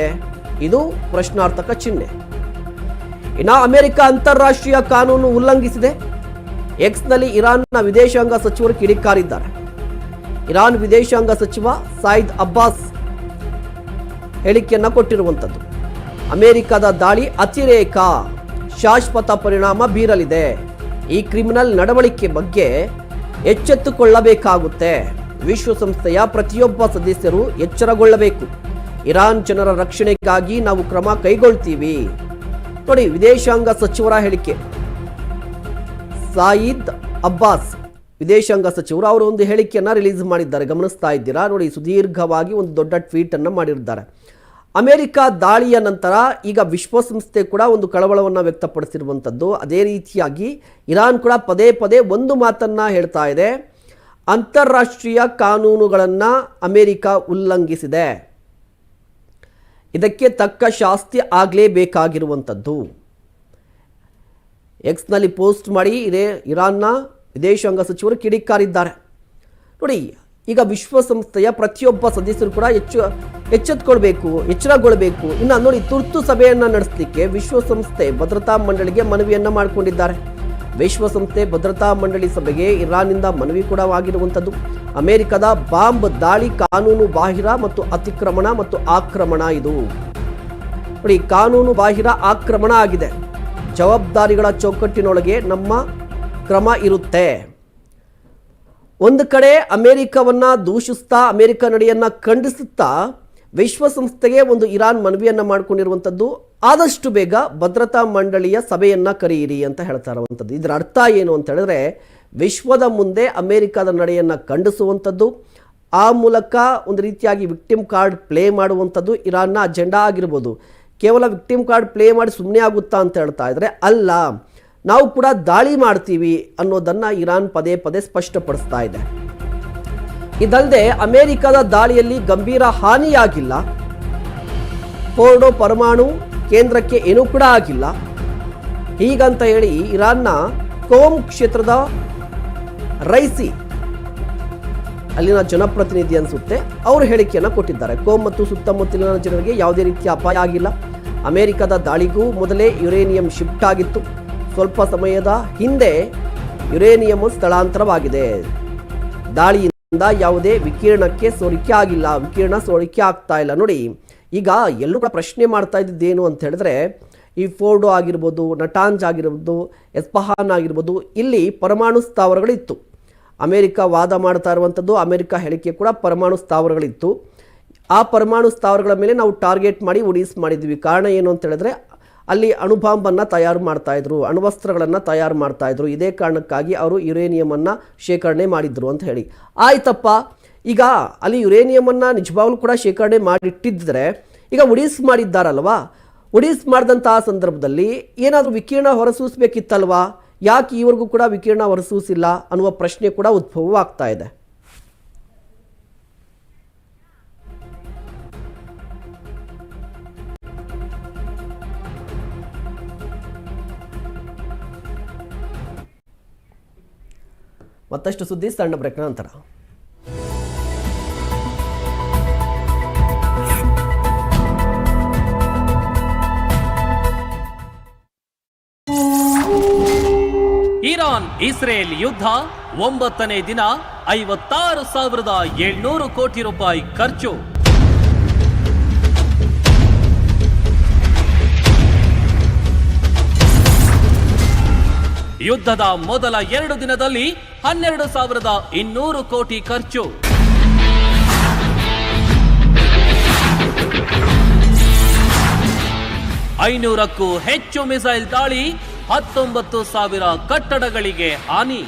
ಇದು ಪ್ರಶ್ನಾರ್ಥಕ ಚಿಹ್ನೆ. ಇನ್ನು ಅಮೆರಿಕ ಅಂತಾರಾಷ್ಟ್ರೀಯ ಕಾನೂನು ಉಲ್ಲಂಘಿಸಿದೆ. ಎಕ್ಸ್ನಲ್ಲಿ ಇರಾನ್ನ ವಿದೇಶಾಂಗ ಸಚಿವರು ಕಿಡಿಕಾರಿದ್ದಾರೆ. ಇರಾನ್ ವಿದೇಶಾಂಗ ಸಚಿವ ಸಾಯಿದ್ ಅಬ್ಬಾಸ್ ಹೇಳಿಕೆಯನ್ನು ಕೊಟ್ಟಿರುವಂಥದ್ದು ಅಮೆರಿಕದ ದಾಳಿ ಅತಿರೇಕ ಶಾಶ್ವತ ಪರಿಣಾಮ ಬೀರಲಿದೆ. ಈ ಕ್ರಿಮಿನಲ್ ನಡವಳಿಕೆ ಬಗ್ಗೆ ಎಚ್ಚೆತ್ತುಕೊಳ್ಳಬೇಕಾಗುತ್ತೆ. ವಿಶ್ವಸಂಸ್ಥೆಯ ಪ್ರತಿಯೊಬ್ಬ ಸದಸ್ಯರು ಎಚ್ಚರಗೊಳ್ಳಬೇಕು. ಇರಾನ್ ಜನರ ರಕ್ಷಣೆಗಾಗಿ ನಾವು ಕ್ರಮ ಕೈಗೊಳ್ತೀವಿ. ನೋಡಿ, ವಿದೇಶಾಂಗ ಸಚಿವರ ಹೇಳಿಕೆ. ಸಾಯಿದ್ ಅಬ್ಬಾಸ್, ವಿದೇಶಾಂಗ ಸಚಿವರು ಅವರು ಒಂದು ಹೇಳಿಕೆಯನ್ನು ರಿಲೀಸ್ ಮಾಡಿದ್ದಾರೆ. ಗಮನಿಸ್ತಾ ಇದ್ದೀರಾ? ನೋಡಿ, ಸುದೀರ್ಘವಾಗಿ ಒಂದು ದೊಡ್ಡ ಟ್ವೀಟನ್ನು ಮಾಡಿರ್ತಾರೆ. ಅಮೆರಿಕ ದಾಳಿಯ ನಂತರ ಈಗ ವಿಶ್ವಸಂಸ್ಥೆ ಕೂಡ ಒಂದು ಕಳವಳವನ್ನು ವ್ಯಕ್ತಪಡಿಸಿರುವಂಥದ್ದು. ಅದೇ ರೀತಿಯಾಗಿ ಇರಾನ್ ಕೂಡ ಪದೇ ಪದೇ ಒಂದು ಮಾತನ್ನು ಹೇಳ್ತಾ ಇದೆ. ಅಂತಾರಾಷ್ಟ್ರೀಯ ಕಾನೂನುಗಳನ್ನು ಅಮೆರಿಕ ಉಲ್ಲಂಘಿಸಿದೆ. ಇದಕ್ಕೆ ತಕ್ಕ ಶಾಸ್ತಿ ಆಗಲೇಬೇಕಾಗಿರುವಂಥದ್ದು. ಎಕ್ಸ್ನಲ್ಲಿ ಪೋಸ್ಟ್ ಮಾಡಿ ಇದೇ ಇರಾನ್ನ ವಿದೇಶಾಂಗ ಸಚಿವರು ಕಿಡಿಕಾರಿದ್ದಾರೆ. ನೋಡಿ ಈಗ ವಿಶ್ವಸಂಸ್ಥೆಯ ಪ್ರತಿಯೊಬ್ಬ ಸದಸ್ಯರು ಕೂಡ ಹೆಚ್ಚು ಎಚ್ಚೆತ್ಕೊಳ್ಬೇಕು, ಎಚ್ಚರಗೊಳ್ಬೇಕು. ಇನ್ನು ನೋಡಿ, ತುರ್ತು ಸಭೆಯನ್ನು ನಡೆಸಲಿಕ್ಕೆ ವಿಶ್ವಸಂಸ್ಥೆ ಭದ್ರತಾ ಮಂಡಳಿಗೆ ಮನವಿಯನ್ನು ಮಾಡಿಕೊಂಡಿದ್ದಾರೆ. ವಿಶ್ವಸಂಸ್ಥೆ ಭದ್ರತಾ ಮಂಡಳಿ ಸಭೆಗೆ ಇರಾನ್ನಿಂದ ಮನವಿ ಕೂಡ ಆಗಿರುವಂಥದ್ದು. ಅಮೆರಿಕದ ಬಾಂಬ್ ದಾಳಿ ಕಾನೂನು ಬಾಹಿರ ಮತ್ತು ಅತಿಕ್ರಮಣ ಮತ್ತು ಆಕ್ರಮಣ ಇದು. ನೋಡಿ, ಕಾನೂನು ಬಾಹಿರ, ಆಕ್ರಮಣ ಆಗಿದೆ. ಜವಾಬ್ದಾರಿಗಳ ಚೌಕಟ್ಟಿನೊಳಗೆ ನಮ್ಮ ಕ್ರಮ ಇರುತ್ತೆ. ಒಂದು ಕಡೆ ಅಮೆರಿಕವನ್ನು ದೂಷಿಸ್ತಾ, ಅಮೆರಿಕ ನಡೆಯನ್ನು ಖಂಡಿಸುತ್ತಾ ವಿಶ್ವಸಂಸ್ಥೆಗೆ ಒಂದು ಇರಾನ್ ಮನವಿಯನ್ನು ಮಾಡಿಕೊಂಡಿರುವಂಥದ್ದು ಆದಷ್ಟು ಬೇಗ ಭದ್ರತಾ ಮಂಡಳಿಯ ಸಭೆಯನ್ನು ಕರೆಯಿರಿ ಅಂತ ಹೇಳ್ತಾ ಇರುವಂಥದ್ದು ಇದರ ಅರ್ಥ ಏನು ಅಂತ ಹೇಳಿದ್ರೆ, ವಿಶ್ವದ ಮುಂದೆ ಅಮೆರಿಕದ ನಡೆಯನ್ನು ಖಂಡಿಸುವಂಥದ್ದು ಆ ಮೂಲಕ ಒಂದು ರೀತಿಯಾಗಿ ವಿಕ್ಟಿಮ್ ಕಾರ್ಡ್ ಪ್ಲೇ ಮಾಡುವಂಥದ್ದು ಇರಾನ್ನ ಅಜೆಂಡಾ ಆಗಿರ್ಬೋದು. ಕೇವಲ ವಿಕ್ಟಿಮ್ ಕಾರ್ಡ್ ಪ್ಲೇ ಮಾಡಿ ಸುಮ್ಮನೆ ಆಗುತ್ತಾ ಅಂತ ಹೇಳ್ತಾ ಇದ್ರೆ ಅಲ್ಲ. ನಾವು ಕೂಡ ದಾಳಿ ಮಾಡ್ತೀವಿ ಅನ್ನೋದನ್ನು ಇರಾನ್ ಪದೇ ಪದೇ ಸ್ಪಷ್ಟಪಡಿಸ್ತಾ ಇದೆ. ಇದಲ್ಲದೆ ಅಮೆರಿಕದ ದಾಳಿಯಲ್ಲಿ ಗಂಭೀರ ಹಾನಿಯಾಗಿಲ್ಲ. ಫೋರ್ಡೋ ಪರಮಾಣು ಕೇಂದ್ರಕ್ಕೆ ಏನೂ ಕೂಡ ಆಗಿಲ್ಲ. ಹೀಗಂತ ಹೇಳಿ ಇರಾನ್ನ ಕೋಮ್ ಕ್ಷೇತ್ರದ ರೈಸಿ ಅಲ್ಲಿನ ಜನಪ್ರತಿನಿಧಿ ಅನಿಸುತ್ತೆ. ಅವರು ಹೇಳಿಕೆಯನ್ನು ಕೊಟ್ಟಿದ್ದಾರೆ. ಕೋಮ್ ಮತ್ತು ಸುತ್ತಮುತ್ತಲಿನ ಜನರಿಗೆ ಯಾವುದೇ ರೀತಿಯ ಅಪಾಯ ಆಗಿಲ್ಲ. ಅಮೆರಿಕದ ದಾಳಿಗೂ ಮೊದಲೇ ಯುರೇನಿಯಂ ಶಿಫ್ಟ್ ಆಗಿತ್ತು. ಸ್ವಲ್ಪ ಸಮಯದ ಹಿಂದೆ ಯುರೇನಿಯಂ ಸ್ಥಳಾಂತರವಾಗಿದೆ. ದಾಳಿಯಿಂದ ಯಾವುದೇ ವಿಕಿರಣಕ್ಕೆ ಸೋರಿಕೆ ಆಗಿಲ್ಲ. ವಿಕಿರಣ ಸೋರಿಕೆ ಆಗ್ತಾ ಇಲ್ಲ. ನೋಡಿ, ಈಗ ಎಲ್ಲರೂ ಕೂಡ ಪ್ರಶ್ನೆ ಮಾಡ್ತಾ ಇದ್ದಿದ್ದೇನು ಅಂತ ಹೇಳಿದ್ರೆ, ಈ ಫೋರ್ಡೋ ಆಗಿರ್ಬೋದು, ನಟಾಂಜ್ ಆಗಿರ್ಬೋದು, ಎಸ್ಪಹಾನ್ ಆಗಿರ್ಬೋದು, ಇಲ್ಲಿ ಪರಮಾಣು ಸ್ಥಾವರಗಳಿತ್ತು. ಅಮೆರಿಕ ವಾದ ಮಾಡ್ತಾ ಇರುವಂಥದ್ದು ಅಮೆರಿಕ ಹೇಳಿಕೆ ಕೂಡ ಪರಮಾಣು ಸ್ಥಾವರಗಳಿತ್ತು. ಆ ಪರಮಾಣು ಸ್ಥಾವರಗಳ ಮೇಲೆ ನಾವು ಟಾರ್ಗೆಟ್ ಮಾಡಿ, ಉಡೀಸ್ ಮಾಡಿದ್ವಿ. ಕಾರಣ ಏನು ಅಂತ ಹೇಳಿದ್ರೆ ಅಲ್ಲಿ ಅಣುಬಾಂಬನ್ನು ತಯಾರು ಮಾಡ್ತಾಯಿದ್ರು ಅಣುವಸ್ತ್ರಗಳನ್ನು ತಯಾರು ಮಾಡ್ತಾಯಿದ್ರು ಇದೇ ಕಾರಣಕ್ಕಾಗಿ ಅವರು ಯುರೇನಿಯಮನ್ನು ಶೇಖರಣೆ ಮಾಡಿದ್ರು ಅಂತ ಹೇಳಿ. ಆಯ್ತಪ್ಪ. ಈಗ ಅಲ್ಲಿ ಯುರೇನಿಯಮನ್ನು ನಿಜವಾಗ್ಲೂ ಕೂಡ ಶೇಖರಣೆ ಮಾಡಿಟ್ಟಿದ್ದರೆ ಈಗ ಒಡಿಸ್ ಮಾಡಿದ್ದಾರಲ್ವಾ? ಒಡಿಸ್ ಮಾಡಿದಂತಹ ಸಂದರ್ಭದಲ್ಲಿ ಏನಾದರೂ ವಿಕಿರಣ ಹೊರಸೂಸಬೇಕಿತ್ತಲ್ವಾ? ಯಾಕೆ ಈವರೆಗೂ ಕೂಡ ವಿಕಿರಣ ಹೊರಸೂಸಿಲ್ಲ ಅನ್ನುವ ಪ್ರಶ್ನೆ ಕೂಡ ಉದ್ಭವವಾಗ್ತಾ ಇದೆ. ಮತ್ತಷ್ಟು ಸುದ್ದಿ ಸಣ್ಣ ಬ್ರೇಕ್ ನಂತರ. ಇರಾನ್ ಇಸ್ರೇಲ್ ಯುದ್ಧ ಒಂಬತ್ತನೇ ದಿನ ಐವತ್ತಾರು ಸಾವಿರದ ಏಳ್ನೂರು ಕೋಟಿ ರೂಪಾಯಿ ಖರ್ಚು. ಯುದ್ಧದ ಮೊದಲ ಎರಡು ದಿನದಲ್ಲಿ ಹನ್ನೆರಡು ಸಾವಿರದ ಇನ್ನೂರು ಕೋಟಿ ಖರ್ಚು. ಐನೂರಕ್ಕೂ ಹೆಚ್ಚು ಮಿಸೈಲ್ ದಾಳಿ, ಹತ್ತೊಂಬತ್ತು ಸಾವಿರ ಕಟ್ಟಡಗಳಿಗೆ ಹಾನಿ.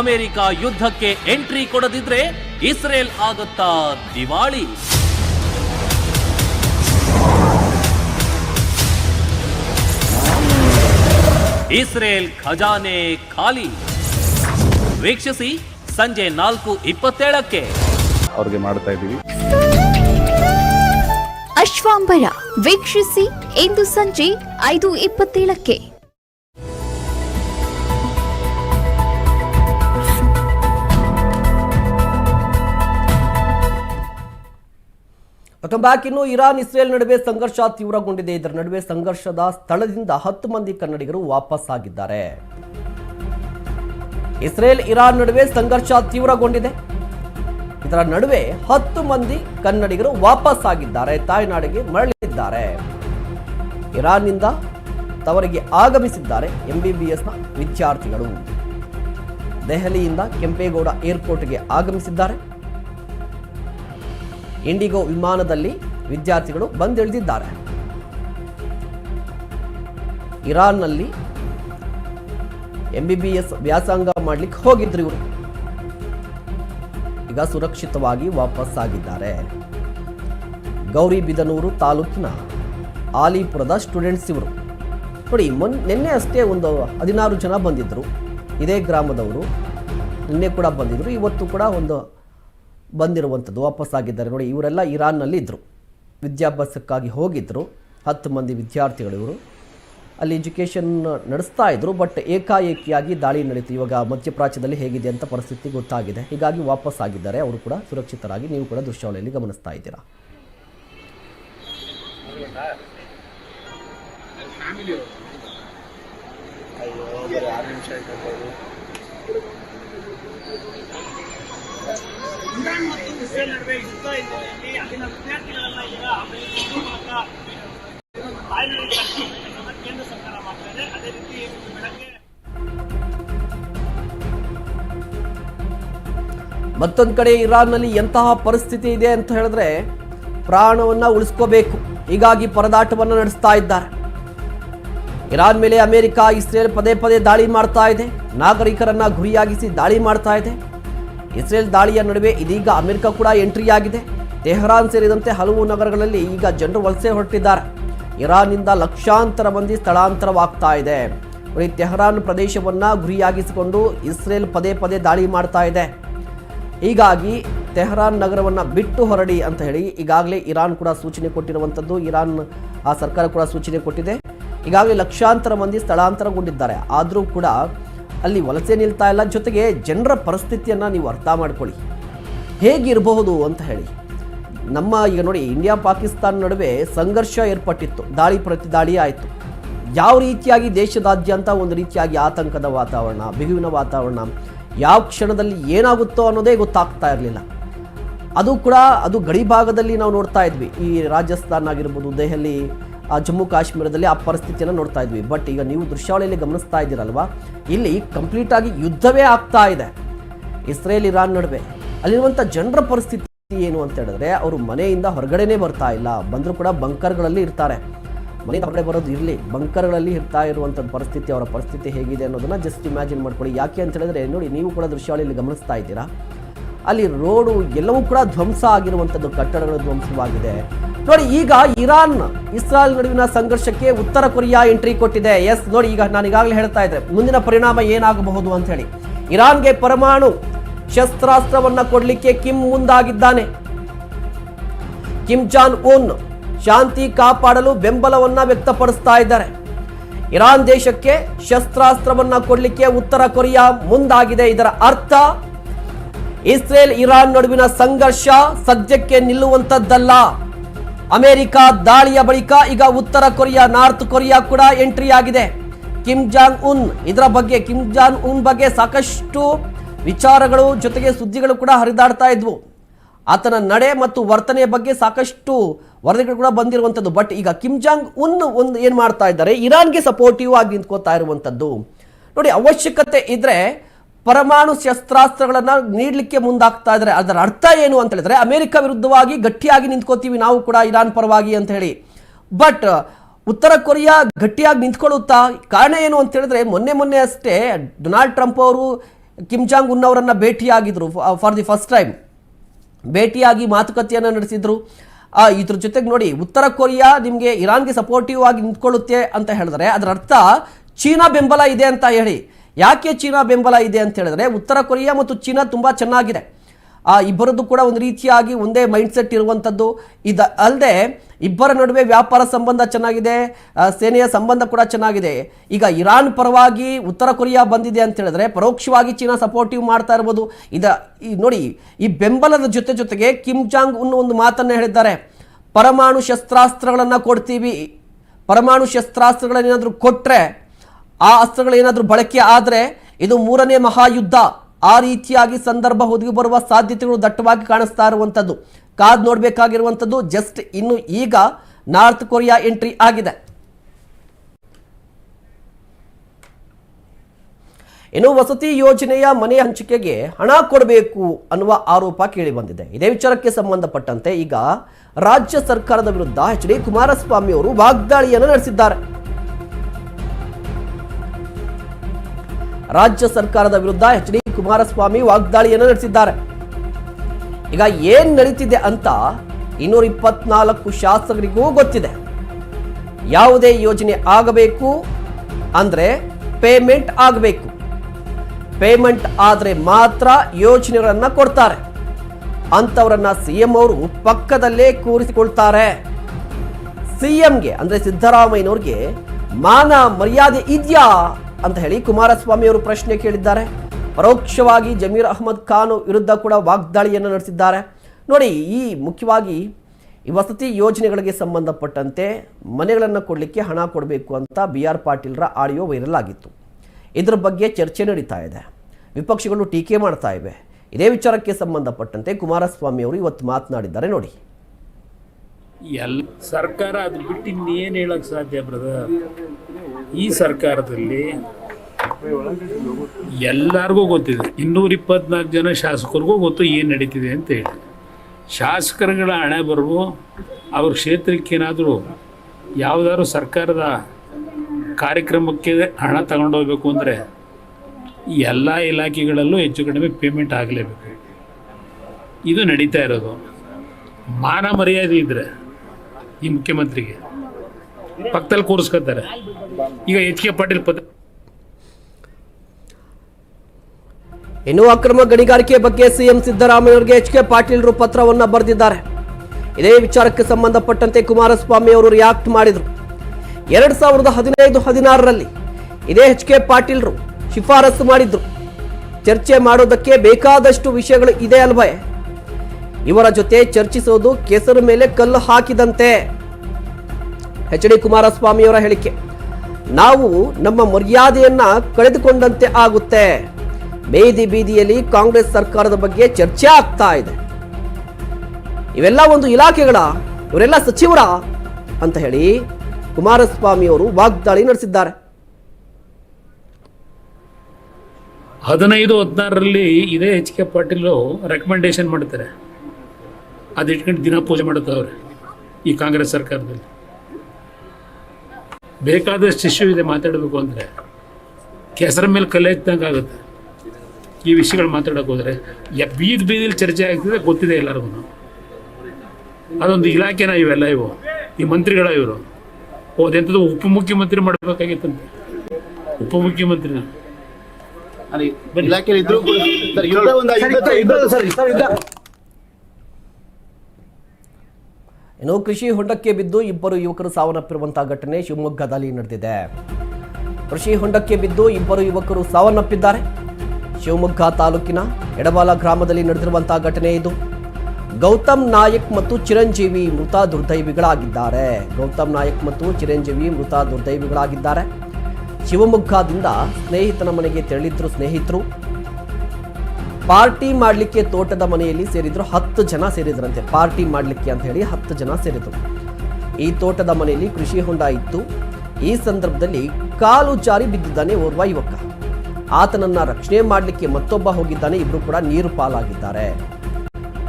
ಅಮೆರಿಕ ಯುದ್ಧಕ್ಕೆ ಎಂಟ್ರಿ ಕೊಡದಿದ್ರೆ ಇಸ್ರೇಲ್ ಆಗುತ್ತಾ ದಿವಾಳಿ. ಇಸ್ರೇಲ್ ಖಜಾನೆ ಖಾಲಿ. ವೀಕ್ಷಿಸಿ ಸಂಜೆ ನಾಲ್ಕು ಇಪ್ಪತ್ತೇಳಕ್ಕೆ. ಅವ್ರಿಗೆ ಮಾಡ್ತಾ ಇದ್ದೀವಿ. ಅಶ್ವಾಂಬರ ವೀಕ್ಷಿಸಿ ಇಂದು ಸಂಜೆ ಐದು ಇಪ್ಪತ್ತೇಳಕ್ಕೆ. ಇನ್ನು ಇರಾನ್ ಇಸ್ರೇಲ್ ನಡುವೆ ಸಂಘರ್ಷ ತೀವ್ರಗೊಂಡಿದೆ. ಇದರ ನಡುವೆ ಸಂಘರ್ಷದ ಸ್ಥಳದಿಂದ ಹತ್ತು ಮಂದಿ ಕನ್ನಡಿಗರು ವಾಪಸ್ ಆಗಿದ್ದಾರೆ ಇಸ್ರೇಲ್ ಇರಾನ್ ನಡುವೆ ಸಂಘರ್ಷ ತೀವ್ರಗೊಂಡಿದೆ. ಇದರ ನಡುವೆ ಹತ್ತು ಮಂದಿ ಕನ್ನಡಿಗರು ವಾಪಸ್ ಆಗಿದ್ದಾರೆ ತಾಯ್ನಾಡಿಗೆ ಮರಳಿದ್ದಾರೆ. ಇರಾನ್ನಿಂದ ತವರಿಗೆ ಆಗಮಿಸಿದ್ದಾರೆ ಎಂಬಿಬಿಎಸ್ನ ವಿದ್ಯಾರ್ಥಿಗಳು. ದೆಹಲಿಯಿಂದ ಕೆಂಪೇಗೌಡ ಏರ್ಪೋರ್ಟ್ಗೆ ಆಗಮಿಸಿದ್ದಾರೆ. ಇಂಡಿಗೋ ವಿಮಾನದಲ್ಲಿ ವಿದ್ಯಾರ್ಥಿಗಳು ಬಂದಿಳಿದಿದ್ದಾರೆ. ಇರಾನ್ನಲ್ಲಿ ಎಂಬಿಬಿಎಸ್ ವ್ಯಾಸಂಗ ಮಾಡಲಿಕ್ಕೆ ಹೋಗಿದ್ರು ಇವರು. ಈಗ ಸುರಕ್ಷಿತವಾಗಿ ವಾಪಸ್ ಆಗಿದ್ದಾರೆ ಗೌರಿಬಿದನೂರು ತಾಲೂಕಿನ ಆಲಿಪುರದ ಸ್ಟೂಡೆಂಟ್ಸ್ ಇವರು. ನೋಡಿ, ಮೊನ್, ನಿನ್ನೆ ಅಷ್ಟೇ ಒಂದು ಹದಿನಾರು ಜನ ಬಂದಿದ್ದರು ಇದೇ ಗ್ರಾಮದವರು. ನಿನ್ನೆ ಕೂಡ ಬಂದಿದ್ದರು ಇವತ್ತು ಕೂಡ ಒಂದು ಬಂದಿರುವಂಥದ್ದು ವಾಪಸ್ಸಾಗಿದ್ದಾರೆ ನೋಡಿ, ಇವರೆಲ್ಲ ಇರಾನ್ನಲ್ಲಿ ಇದ್ದರು ವಿದ್ಯಾಭ್ಯಾಸಕ್ಕಾಗಿ ಹೋಗಿದ್ದರು ಹತ್ತು ಮಂದಿ ವಿದ್ಯಾರ್ಥಿಗಳು ಇವರು. ಅಲ್ಲಿ ಎಜುಕೇಷನ್ ನಡೆಸ್ತಾ ಇದ್ದರು ಬಟ್ ಏಕಾಏಕಿಯಾಗಿ ದಾಳಿ ನಡೀತು. ಇವಾಗ ಮಧ್ಯಪ್ರಾಚ್ಯದಲ್ಲಿ ಹೇಗಿದೆ ಅಂತ ಪರಿಸ್ಥಿತಿ ಗೊತ್ತಾಗಿದೆ. ಹೀಗಾಗಿ ವಾಪಸ್ ಆಗಿದ್ದಾರೆ. ಅವರು ಕೂಡ ಸುರಕ್ಷಿತರಾಗಿ ನೀವು ಕೂಡ ದೃಶ್ಯಾವಳಿಯಲ್ಲಿ ಗಮನಿಸ್ತಾ ಇದ್ದೀರಾ. ಮತ್ತು ಇಸ್ರೇಲ್ ನಡುವೆ ಮತ್ತೊಂದು ಕಡೆ ಇರಾನ್ನಲ್ಲಿ ಎಂತಹ ಪರಿಸ್ಥಿತಿ ಇದೆ ಅಂತ ಹೇಳಿದ್ರೆ ಪ್ರಾಣವನ್ನ ಉಳಿಸ್ಕೋಬೇಕು. ಹೀಗಾಗಿ ಪರದಾಟವನ್ನು ನಡೆಸ್ತಾ ಇದ್ದಾರೆ. ಇರಾನ್ ಮೇಲೆ ಅಮೆರಿಕ, ಇಸ್ರೇಲ್ ಪದೇ ಪದೇ ದಾಳಿ ಮಾಡ್ತಾ ಇದೆ. ನಾಗರಿಕರನ್ನ ಗುರಿಯಾಗಿಸಿ ದಾಳಿ ಮಾಡ್ತಾ ಇದೆ. ಇಸ್ರೇಲ್ ದಾಳಿಯ ನಡುವೆ ಇದೀಗ ಅಮೆರಿಕ ಕೂಡ ಎಂಟ್ರಿ ಆಗಿದೆ ತೆಹರಾನ್ ಸೇರಿದಂತೆ ಹಲವು ನಗರಗಳಲ್ಲಿ ಈಗ ಜನರು ವಲಸೆ ಹೊರಟಿದ್ದಾರೆ. ಇರಾನ್ನಿಂದ ಲಕ್ಷಾಂತರ ಮಂದಿ ಸ್ಥಳಾಂತರವಾಗ್ತಾ ಇದೆ. ಬರೀ ತೆಹರಾನ್ ಪ್ರದೇಶವನ್ನ ಗುರಿಯಾಗಿಸಿಕೊಂಡು ಇಸ್ರೇಲ್ ಪದೇ ಪದೇ ದಾಳಿ ಮಾಡ್ತಾ ಇದೆ. ಹೀಗಾಗಿ ತೆಹರಾನ್ ನಗರವನ್ನು ಬಿಟ್ಟು ಹೊರಡಿ ಅಂತ ಹೇಳಿ ಈಗಾಗಲೇ ಇರಾನ್ ಕೂಡ ಸೂಚನೆ ಕೊಟ್ಟಿರುವಂಥದ್ದು ಇರಾನ್, ಆ ಸರ್ಕಾರ ಕೂಡ ಸೂಚನೆ ಕೊಟ್ಟಿದೆ. ಈಗಾಗಲೇ ಲಕ್ಷಾಂತರ ಮಂದಿ ಸ್ಥಳಾಂತರಗೊಂಡಿದ್ದಾರೆ. ಆದರೂ ಕೂಡ ಅಲ್ಲಿ ವಲಸೆ ನಿಲ್ತಾ ಇಲ್ಲ. ಜೊತೆಗೆ ಜನರ ಪರಿಸ್ಥಿತಿಯನ್ನು ನೀವು ಅರ್ಥ ಮಾಡ್ಕೊಳ್ಳಿ. ಹೇಗಿರಬಹುದು ಅಂತ ಹೇಳಿ. ನಮ್ಮ ಈಗ ನೋಡಿ ಇಂಡಿಯಾ ಪಾಕಿಸ್ತಾನ ನಡುವೆ ಸಂಘರ್ಷ ಏರ್ಪಟ್ಟಿತ್ತು. ದಾಳಿ ಪ್ರತಿ ದಾಳಿ ಆಯಿತು. ಯಾವ ರೀತಿಯಾಗಿ ದೇಶದಾದ್ಯಂತ ಒಂದು ರೀತಿಯಾಗಿ ಆತಂಕದ ವಾತಾವರಣ, ಬಿಗುವಿನ ವಾತಾವರಣ, ಯಾವ ಕ್ಷಣದಲ್ಲಿ ಏನಾಗುತ್ತೋ ಅನ್ನೋದೇ ಗೊತ್ತಾಗ್ತಾ ಇರಲಿಲ್ಲ. ಅದು ಕೂಡ ಅದು ಗಡಿ ಭಾಗದಲ್ಲಿ ನಾವು ನೋಡ್ತಾ ಇದ್ವಿ. ಈ ರಾಜಸ್ಥಾನ ಆಗಿರ್ಬೋದು, ದೆಹಲಿ ಜಮ್ಮು ಕಾಶ್ಮೀರದಲ್ಲಿ ಆ ಪರಿಸ್ಥಿತಿಯನ್ನು ನೋಡ್ತಾ ಇದ್ವಿ. ಬಟ್ ಈಗ ನೀವು ದೃಶ್ಯಾವಳಿಯಲ್ಲಿ ಗಮನಿಸ್ತಾ ಇದ್ದೀರಲ್ವಾ? ಇಲ್ಲಿ ಕಂಪ್ಲೀಟ್ ಆಗಿ ಯುದ್ಧವೇ ಆಗ್ತಾ ಇದೆ. ಇಸ್ರೇಲ್, ಇರಾನ್ ನಡುವೆ. ಅಲ್ಲಿರುವಂಥ ಜನರ ಪರಿಸ್ಥಿತಿ ಏನು ಅಂತ ಹೇಳಿದ್ರೆ, ಅವರು ಮನೆಯಿಂದ ಹೊರಗಡೆನೇ ಬರ್ತಾ ಇಲ್ಲ. ಬಂದರೂ ಕೂಡ ಬಂಕರ್ಗಳಲ್ಲಿ ಇರ್ತಾರೆ. ಮನೆ ಹೊರಗಡೆ ಬರೋದು ಇರಲಿ. ಬಂಕರ್ಗಳಲ್ಲಿ ಇರ್ತಾ ಇರುವಂಥ ಪರಿಸ್ಥಿತಿ, ಅವರ ಪರಿಸ್ಥಿತಿ ಹೇಗಿದೆ ಅನ್ನೋದನ್ನ ಜಸ್ಟ್ ಇಮ್ಯಾಜಿನ್ ಮಾಡ್ಕೊಳ್ಳಿ. ಯಾಕೆ ಅಂತ ಹೇಳಿದ್ರೆ, ನೋಡಿ, ನೀವು ಕೂಡ ದೃಶ್ಯಾವಳಿಯಲ್ಲಿ ಗಮನಿಸ್ತಾ ಇದ್ದೀರಾ? ಅಲ್ಲಿ ರೋಡು ಎಲ್ಲವೂ ಕೂಡ ಧ್ವಂಸ ಆಗಿರುವಂಥದ್ದು ಕಟ್ಟಡಗಳು ಧ್ವಂಸವಾಗಿದೆ. ನೋಡಿ, ಈಗ ಇರಾನ್, ಇಸ್ರಾಯಲ್ ನಡುವಿನ ಸಂಘರ್ಷಕ್ಕೆ ಉತ್ತರ ಕೊರಿಯಾ ಎಂಟ್ರಿ ಕೊಟ್ಟಿದೆ. ಎಸ್ ನೋಡಿ, ಈಗ ನಾನು ಈಗಾಗಲೇ ಹೇಳ್ತಾ ಇದ್ದೆ, ಮುಂದಿನ ಪರಿಣಾಮ ಏನಾಗಬಹುದು ಅಂತ ಹೇಳಿ. ಇರಾನ್ಗೆ ಪರಮಾಣು ಶಸ್ತ್ರಾಸ್ತ್ರವನ್ನು ಕೊಡಲಿಕ್ಕೆ ಕಿಮ್ ಮುಂದಾಗಿದ್ದಾನೆ. ಕಿಮ್ ಜಾನ್ ಉನ್ ಶಾಂತಿ ಕಾಪಾಡಲು ಬೆಂಬಲವನ್ನ ವ್ಯಕ್ತಪಡಿಸ್ತಾ ಇದ್ದಾರೆ. ಇರಾನ್ ದೇಶಕ್ಕೆ ಶಸ್ತ್ರಾಸ್ತ್ರವನ್ನ ಕೊಡಲಿಕ್ಕೆ ಉತ್ತರ ಕೊರಿಯಾ ಮುಂದಾಗಿದೆ. ಇದರ ಅರ್ಥ ಇಸ್ರೇಲ್ ಇರಾನ್ ನಡುವಿನ ಸಂಘರ್ಷ ಸದ್ಯಕ್ಕೆ ನಿಲ್ಲುವಂತದ್ದಲ್ಲ ಅಮೆರಿಕ ದಾಳಿಯ ಬಳಿಕ ಈಗ ಉತ್ತರ ಕೊರಿಯಾ, ನಾರ್ತ್ ಕೊರಿಯಾ ಕೂಡ ಎಂಟ್ರಿ ಆಗಿದೆ. ಕಿಮ್ ಜಾಂಗ್ ಉನ್, ಇದರ ಬಗ್ಗೆ ಕಿಮ್ ಜಾಂಗ್ ಉನ್ ಬಗ್ಗೆ ಸಾಕಷ್ಟು ವಿಚಾರಗಳು ಜೊತೆಗೆ ಸುದ್ದಿಗಳು ಕೂಡ ಹರಿದಾಡ್ತಾ ಇದ್ವು. ಆತನ ನಡೆ ಮತ್ತು ವರ್ತನೆಯ ಬಗ್ಗೆ ಸಾಕಷ್ಟು ವರದಿಗಳು ಕೂಡ ಬಂದಿರುವಂಥದ್ದು. ಬಟ್ ಈಗ ಕಿಮ್ ಜಾಂಗ್ ಉನ್ ಒಂದು ಏನು ಮಾಡ್ತಾ ಇದ್ದಾರೆ, ಇರಾನ್ಗೆ ಸಪೋರ್ಟಿವ್ ಆಗಿ ನಿಂತ್ಕೋತಾ ಇರುವಂಥದ್ದು. ನೋಡಿ, ಅವಶ್ಯಕತೆ ಇದ್ರೆ ಪರಮಾಣು ಶಸ್ತ್ರಾಸ್ತ್ರಗಳನ್ನು ನೀಡಲಿಕ್ಕೆ ಮುಂದಾಗ್ತಾ ಇದ್ದಾರೆ. ಅದರ ಅರ್ಥ ಏನು ಅಂತ ಹೇಳಿದ್ರೆ, ಅಮೆರಿಕ ವಿರುದ್ಧವಾಗಿ ಗಟ್ಟಿಯಾಗಿ ನಿಂತ್ಕೋತೀವಿ ನಾವು ಕೂಡ ಇರಾನ್ ಪರವಾಗಿ ಅಂತ ಹೇಳಿ. ಬಟ್, ಉತ್ತರ ಕೊರಿಯಾ ಗಟ್ಟಿಯಾಗಿ ನಿಂತ್ಕೊಳ್ಳುತ್ತಾ ಕಾರಣ ಏನು ಅಂತ ಹೇಳಿದ್ರೆ, ಮೊನ್ನೆ ಮೊನ್ನೆ ಅಷ್ಟೇ ಡೊನಾಲ್ಡ್ ಟ್ರಂಪ್ ಅವರು ಕಿಮ್ ಜಾಂಗ್ ಉನ್ ಅವರನ್ನ ಭೇಟಿಯಾಗಿದ್ರು ಫಾರ್ ದಿ ಫಸ್ಟ್ ಟೈಮ್. ಭೇಟಿಯಾಗಿ ಮಾತುಕತೆಯನ್ನು ನಡೆಸಿದ್ರು. ಇದ್ರ ಜೊತೆಗೆ ನೋಡಿ, ಉತ್ತರ ಕೊರಿಯಾ ನಿಮಗೆ ಇರಾನ್ಗೆ ಸಪೋರ್ಟಿವ್ ಆಗಿ ನಿಂತ್ಕೊಳ್ಳುತ್ತೆ ಅಂತ ಹೇಳಿದ್ರೆ, ಅದರ ಅರ್ಥ ಚೀನಾ ಬೆಂಬಲ ಇದೆ ಅಂತ ಹೇಳಿ. ಯಾಕೆ ಚೀನಾ ಬೆಂಬಲ ಇದೆ ಅಂತ ಹೇಳಿದ್ರೆ ಉತ್ತರ ಕೊರಿಯಾ ಮತ್ತು ಚೀನಾ ತುಂಬ ಚೆನ್ನಾಗಿದೆ. ಆ ಇಬ್ಬರದ್ದು ಕೂಡ ಒಂದು ರೀತಿಯಾಗಿ ಒಂದೇ ಮೈಂಡ್ ಸೆಟ್ ಇರುವಂಥದ್ದು ಇದು ಅಲ್ಲದೆ ಇಬ್ಬರ ನಡುವೆ ವ್ಯಾಪಾರ ಸಂಬಂಧ ಚೆನ್ನಾಗಿದೆ ಸೇನೆಯ ಸಂಬಂಧ ಕೂಡ ಚೆನ್ನಾಗಿದೆ. ಈಗ ಇರಾನ್ ಪರವಾಗಿ ಉತ್ತರ ಕೊರಿಯಾ ಬಂದಿದೆ ಅಂತ ಹೇಳಿದ್ರೆ ಪರೋಕ್ಷವಾಗಿ ಚೀನಾ ಸಪೋರ್ಟಿವ್ ಮಾಡ್ತಾ ಇರ್ಬೋದು. ಇದ ಈ ನೋಡಿ, ಈ ಬೆಂಬಲದ ಜೊತೆ ಜೊತೆಗೆ ಕಿಮ್ ಜಾಂಗ್ ಉನ್ ಒಂದು ಮಾತನ್ನು ಹೇಳಿದ್ದಾರೆ. ಪರಮಾಣು ಶಸ್ತ್ರಾಸ್ತ್ರಗಳನ್ನು ಕೊಡ್ತೀವಿ. ಪರಮಾಣು ಶಸ್ತ್ರಾಸ್ತ್ರಗಳನ್ನೇನಾದರೂ ಕೊಟ್ಟರೆ ಆ ಅಸ್ತ್ರಗಳೇನಾದರೂ ಬಳಕೆ ಆದರೆ ಇದು ಮೂರನೇ ಮಹಾಯುದ್ಧ. ಆ ರೀತಿಯಾಗಿ ಸಂದರ್ಭ ಒದಗಿ ಬರುವ ಸಾಧ್ಯತೆಗಳು ದಟ್ಟವಾಗಿ ಕಾಣಿಸ್ತಾ ಇರುವಂಥದ್ದು ಕಾದ್ ನೋಡಬೇಕಾಗಿರುವಂಥದ್ದು ಜಸ್ಟ್ ಇನ್ನು ಈಗ ನಾರ್ತ್ ಕೊರಿಯಾ ಎಂಟ್ರಿ ಆಗಿದೆ. ಇನ್ನು ವಸತಿ ಯೋಜನೆಯ ಮನೆ ಹಂಚಿಕೆಗೆ ಹಣ ಕೊಡಬೇಕು ಅನ್ನುವ ಆರೋಪ ಕೇಳಿ ಬಂದಿದೆ. ಇದೇ ವಿಚಾರಕ್ಕೆ ಸಂಬಂಧಪಟ್ಟಂತೆ ಈಗ ರಾಜ್ಯ ಸರ್ಕಾರದ ವಿರುದ್ಧ ಎಚ್ ಡಿ ಕುಮಾರಸ್ವಾಮಿ ಅವರು ವಾಗ್ದಾಳಿಯನ್ನು ನಡೆಸಿದ್ದಾರೆ. ರಾಜ್ಯ ಸರ್ಕಾರದ ವಿರುದ್ಧ ಎಚ್ ಡಿ ಕುಮಾರಸ್ವಾಮಿ ವಾಗ್ದಾಳಿಯನ್ನು ನಡೆಸಿದ್ದಾರೆ. ಈಗ ಏನ್ ನಡೀತಿದೆ ಅಂತ ಇನ್ನೂರ ಇಪ್ಪತ್ನಾಲ್ಕು ಶಾಸಕರಿಗೂ ಗೊತ್ತಿದೆ. ಯಾವುದೇ ಯೋಜನೆ ಆಗಬೇಕು ಅಂದ್ರೆ ಪೇಮೆಂಟ್ ಆಗಬೇಕು. ಪೇಮೆಂಟ್ ಆದರೆ ಮಾತ್ರ ಯೋಜನೆಗಳನ್ನ ಕೊಡ್ತಾರೆ. ಅಂತವರನ್ನ ಸಿಎಂ ಅವರು ಪಕ್ಕದಲ್ಲೇ ಕೂರಿಸಿಕೊಳ್ತಾರೆ. ಸಿಎಂಗೆ ಅಂದ್ರೆ ಸಿದ್ದರಾಮಯ್ಯನವ್ರಿಗೆ ಮಾನ ಮರ್ಯಾದೆ ಇದೆಯಾ? ಅಂತ ಹೇಳಿ ಕುಮಾರಸ್ವಾಮಿ ಅವರು ಪ್ರಶ್ನೆ ಕೇಳಿದ್ದಾರೆ. ಪರೋಕ್ಷವಾಗಿ ಜಮೀರ್ ಅಹಮದ್ ಖಾನ್ ವಿರುದ್ಧ ಕೂಡ ವಾಗ್ದಾಳಿಯನ್ನು ನಡೆಸಿದ್ದಾರೆ. ನೋಡಿ, ಈ ಮುಖ್ಯವಾಗಿ ಈ ವಸತಿ ಯೋಜನೆಗಳಿಗೆ ಸಂಬಂಧಪಟ್ಟಂತೆ ಮನೆಗಳನ್ನು ಕೊಡಲಿಕ್ಕೆ ಹಣ ಕೊಡಬೇಕು ಅಂತ ಬಿ ಆರ್ ಪಾಟೀಲ್ರ ಆಡಿಯೋ ವೈರಲ್ ಆಗಿತ್ತು. ಇದರ ಬಗ್ಗೆ ಚರ್ಚೆ ನಡೀತಾ ಇದೆ. ವಿಪಕ್ಷಗಳು ಟೀಕೆ ಮಾಡ್ತಾ ಇವೆ. ಇದೇ ವಿಚಾರಕ್ಕೆ ಸಂಬಂಧಪಟ್ಟಂತೆ ಕುಮಾರಸ್ವಾಮಿ ಅವರು ಇವತ್ತು ಮಾತನಾಡಿದ್ದಾರೆ. ನೋಡಿ. ಎಲ್ಲ ಸರ್ಕಾರ ಅದು ಬಿಟ್ಟು ಇನ್ನೇನು ಹೇಳೋಕ್ಕೆ ಸಾಧ್ಯ ಬ್ರದರ್ ಈ ಸರ್ಕಾರದಲ್ಲಿ ಎಲ್ಲರಿಗೂ ಗೊತ್ತಿದೆ. ಇನ್ನೂರ ಇಪ್ಪತ್ನಾಲ್ಕು ಜನ ಶಾಸಕರಿಗೂ ಗೊತ್ತು ಏನು ನಡೀತಿದೆ ಅಂತ ಹೇಳಿ. ಶಾಸಕರುಗಳ ಹಣೆ ಬರುವ ಅವ್ರ ಕ್ಷೇತ್ರಕ್ಕೆ ಏನಾದರೂ ಯಾವುದಾದ್ರು ಸರ್ಕಾರದ ಕಾರ್ಯಕ್ರಮಕ್ಕೆ ಹಣ ತಗೊಂಡೋಗ್ಬೇಕು ಅಂದರೆ ಎಲ್ಲ ಇಲಾಖೆಗಳಲ್ಲೂ ಹೆಚ್ಚು ಕಡಿಮೆ ಪೇಮೆಂಟ್ ಆಗಲೇಬೇಕು. ಇದು ನಡೀತಾ ಇರೋದು. ಮಾನ ಮರ್ಯಾದೆ ಇದ್ದರೆ ಈ ಮುಖ್ಯಮಂತ್ರಿಗೆ. ಪಕ್ಕದಲ್ಲಿ ಕೂರಿಸ್ಕೊತಾರೆ. ಈಗ ಎಚ್ ಕೆ ಪಾಟೀಲ್ ಪದ ಇನ್ನು ಅಕ್ರಮ ಗಣಿಗಾರಿಕೆ ಬಗ್ಗೆ ಸಿಎಂ ಸಿದ್ದರಾಮಯ್ಯವರಿಗೆ ಎಚ್ ಕೆ ಪಾಟೀಲ್ರು ಪತ್ರವನ್ನ ಬರೆದಿದ್ದಾರೆ. ಇದೇ ವಿಚಾರಕ್ಕೆ ಸಂಬಂಧಪಟ್ಟಂತೆ ಕುಮಾರಸ್ವಾಮಿ ಅವರು ರಿಯಾಕ್ಟ್ ಮಾಡಿದರು. ಎರಡ್ ಸಾವಿರದ ಹದಿನೈದು ಹದಿನಾರರಲ್ಲಿ ಇದೇ ಎಚ್ ಕೆ ಪಾಟೀಲ್ರು ಶಿಫಾರಸು ಮಾಡಿದ್ರು. ಚರ್ಚೆ ಮಾಡೋದಕ್ಕೆ ಬೇಕಾದಷ್ಟು ವಿಷಯಗಳು ಇದೆ ಅಲ್ವೇ. ಇವರ ಜೊತೆ ಚರ್ಚಿಸೋದು ಕೆಸರು ಮೇಲೆ ಕಲ್ಲು ಹಾಕಿದಂತೆ. ಎಚ್ ಡಿ ಕುಮಾರಸ್ವಾಮಿಯವರ ಹೇಳಿಕೆ. ನಾವು ನಮ್ಮ ಮರ್ಯಾದೆಯನ್ನ ಕಳೆದುಕೊಂಡಂತೆ ಆಗುತ್ತೆ. ಬೇದಿ ಬೀದಿಯಲ್ಲಿ ಕಾಂಗ್ರೆಸ್ ಸರ್ಕಾರದ ಬಗ್ಗೆ ಚರ್ಚೆ ಆಗ್ತಾ ಇದೆ. ಇವೆಲ್ಲ ಒಂದು ಇಲಾಖೆಗಳ, ಇವರೆಲ್ಲ ಸಚಿವರ ಅಂತ ಹೇಳಿ ಕುಮಾರಸ್ವಾಮಿ ಅವರು ವಾಗ್ದಾಳಿ ನಡೆಸಿದ್ದಾರೆ. ಹದಿನೈದು, ಹದಿನಾರರಲ್ಲಿ ಇದೇ ಎಚ್ ಕೆ ಪಾಟೀಲು ರೆಕಮೆಂಡೇಶನ್ ಮಾಡ್ತಾರೆ. ಅದಿಟ್ಕೊಂಡು ದಿನ ಪೂಜೆ ಮಾಡುತ್ತವ್ರೆ ಈ ಕಾಂಗ್ರೆಸ್ ಸರ್ಕಾರದಲ್ಲಿ. ಬೇಕಾದಷ್ಟು ಇಶ್ಯೂ ಇದೆ ಮಾತಾಡಬೇಕು ಅಂದರೆ ಕೆಸರ ಮೇಲೆ ಕಲೆ ಎತ್ತಂಗೆ ಆಗುತ್ತೆ. ಈ ವಿಷಯಗಳು ಮಾತಾಡೋಕೆ ಹೋದರೆ ಯ ಬೀದಿ ಬೀದಿಲಿ ಚರ್ಚೆ ಆಗ್ತಿದೆ ಗೊತ್ತಿದೆ ಎಲ್ಲರಿಗೂ. ಅದೊಂದು ಇಲಾಖೆನ ಇವೆಲ್ಲ ಇವು. ಈ ಮಂತ್ರಿಗಳ ಇವರು. ಹೋದೆಂಥದ್ದು ಉಪಮುಖ್ಯಮಂತ್ರಿ ಮಾಡಬೇಕಾಗಿತ್ತಂತೆ. ಉಪಮುಖ್ಯಮಂತ್ರಿನ ಇಲಾಖೆಯಲ್ಲಿ ಇದ್ರು ಕೂಡ ಸರ್ ಯುದ್ಧ ಒಂದು ಯುದ್ಧ ಇನ್ನು ಕೃಷಿ ಹೊಂಡಕ್ಕೆ ಬಿದ್ದು ಇಬ್ಬರು ಯುವಕರು ಸಾವನ್ನಪ್ಪಿರುವಂತಹ ಘಟನೆ ಶಿವಮೊಗ್ಗದಲ್ಲಿ ನಡೆದಿದೆ. ಕೃಷಿ ಹೊಂಡಕ್ಕೆ ಬಿದ್ದು ಇಬ್ಬರು ಯುವಕರು ಸಾವನ್ನಪ್ಪಿದ್ದಾರೆ. ಶಿವಮೊಗ್ಗ ತಾಲೂಕಿನ ಎಡಬಾಲ ಗ್ರಾಮದಲ್ಲಿ ನಡೆದಿರುವಂತಹ ಘಟನೆ ಇದು. ಗೌತಮ್ ನಾಯಕ್ ಮತ್ತು ಚಿರಂಜೀವಿ ಮೃತ ದುರ್ದೈವಿಗಳಾಗಿದ್ದಾರೆ. ಗೌತಮ್ ನಾಯಕ್ ಮತ್ತು ಚಿರಂಜೀವಿ ಮೃತ ದುರ್ದೈವಿಗಳಾಗಿದ್ದಾರೆ. ಶಿವಮೊಗ್ಗದಿಂದ ಸ್ನೇಹಿತನ ಮನೆಗೆ ತೆರಳಿದ್ರು ಸ್ನೇಹಿತರು. ಪಾರ್ಟಿ ಮಾಡಲಿಕ್ಕೆ ತೋಟದ ಮನೆಯಲ್ಲಿ ಸೇರಿದ್ರು ಹತ್ತು ಜನ ಸೇರಿದ್ರಂತೆ. ಪಾರ್ಟಿ ಮಾಡಲಿಕ್ಕೆ ಅಂತ ಹೇಳಿ ಹತ್ತು ಜನ ಸೇರಿದ್ರು. ಈ ತೋಟದ ಮನೆಯಲ್ಲಿ ಕೃಷಿ ಹೊಂಡ ಇತ್ತು. ಈ ಸಂದರ್ಭದಲ್ಲಿ ಕಾಲು ಜಾರಿ ಬಿದ್ದಿದ್ದಾನೆ ಓರ್ವ ಯುವಕ. ಆತನನ್ನ ರಕ್ಷಣೆ ಮಾಡಲಿಕ್ಕೆ ಮತ್ತೊಬ್ಬ ಹೋಗಿದ್ದಾನೆ. ಇಬ್ರು ಕೂಡ ನೀರು ಪಾಲಾಗಿದ್ದಾರೆ.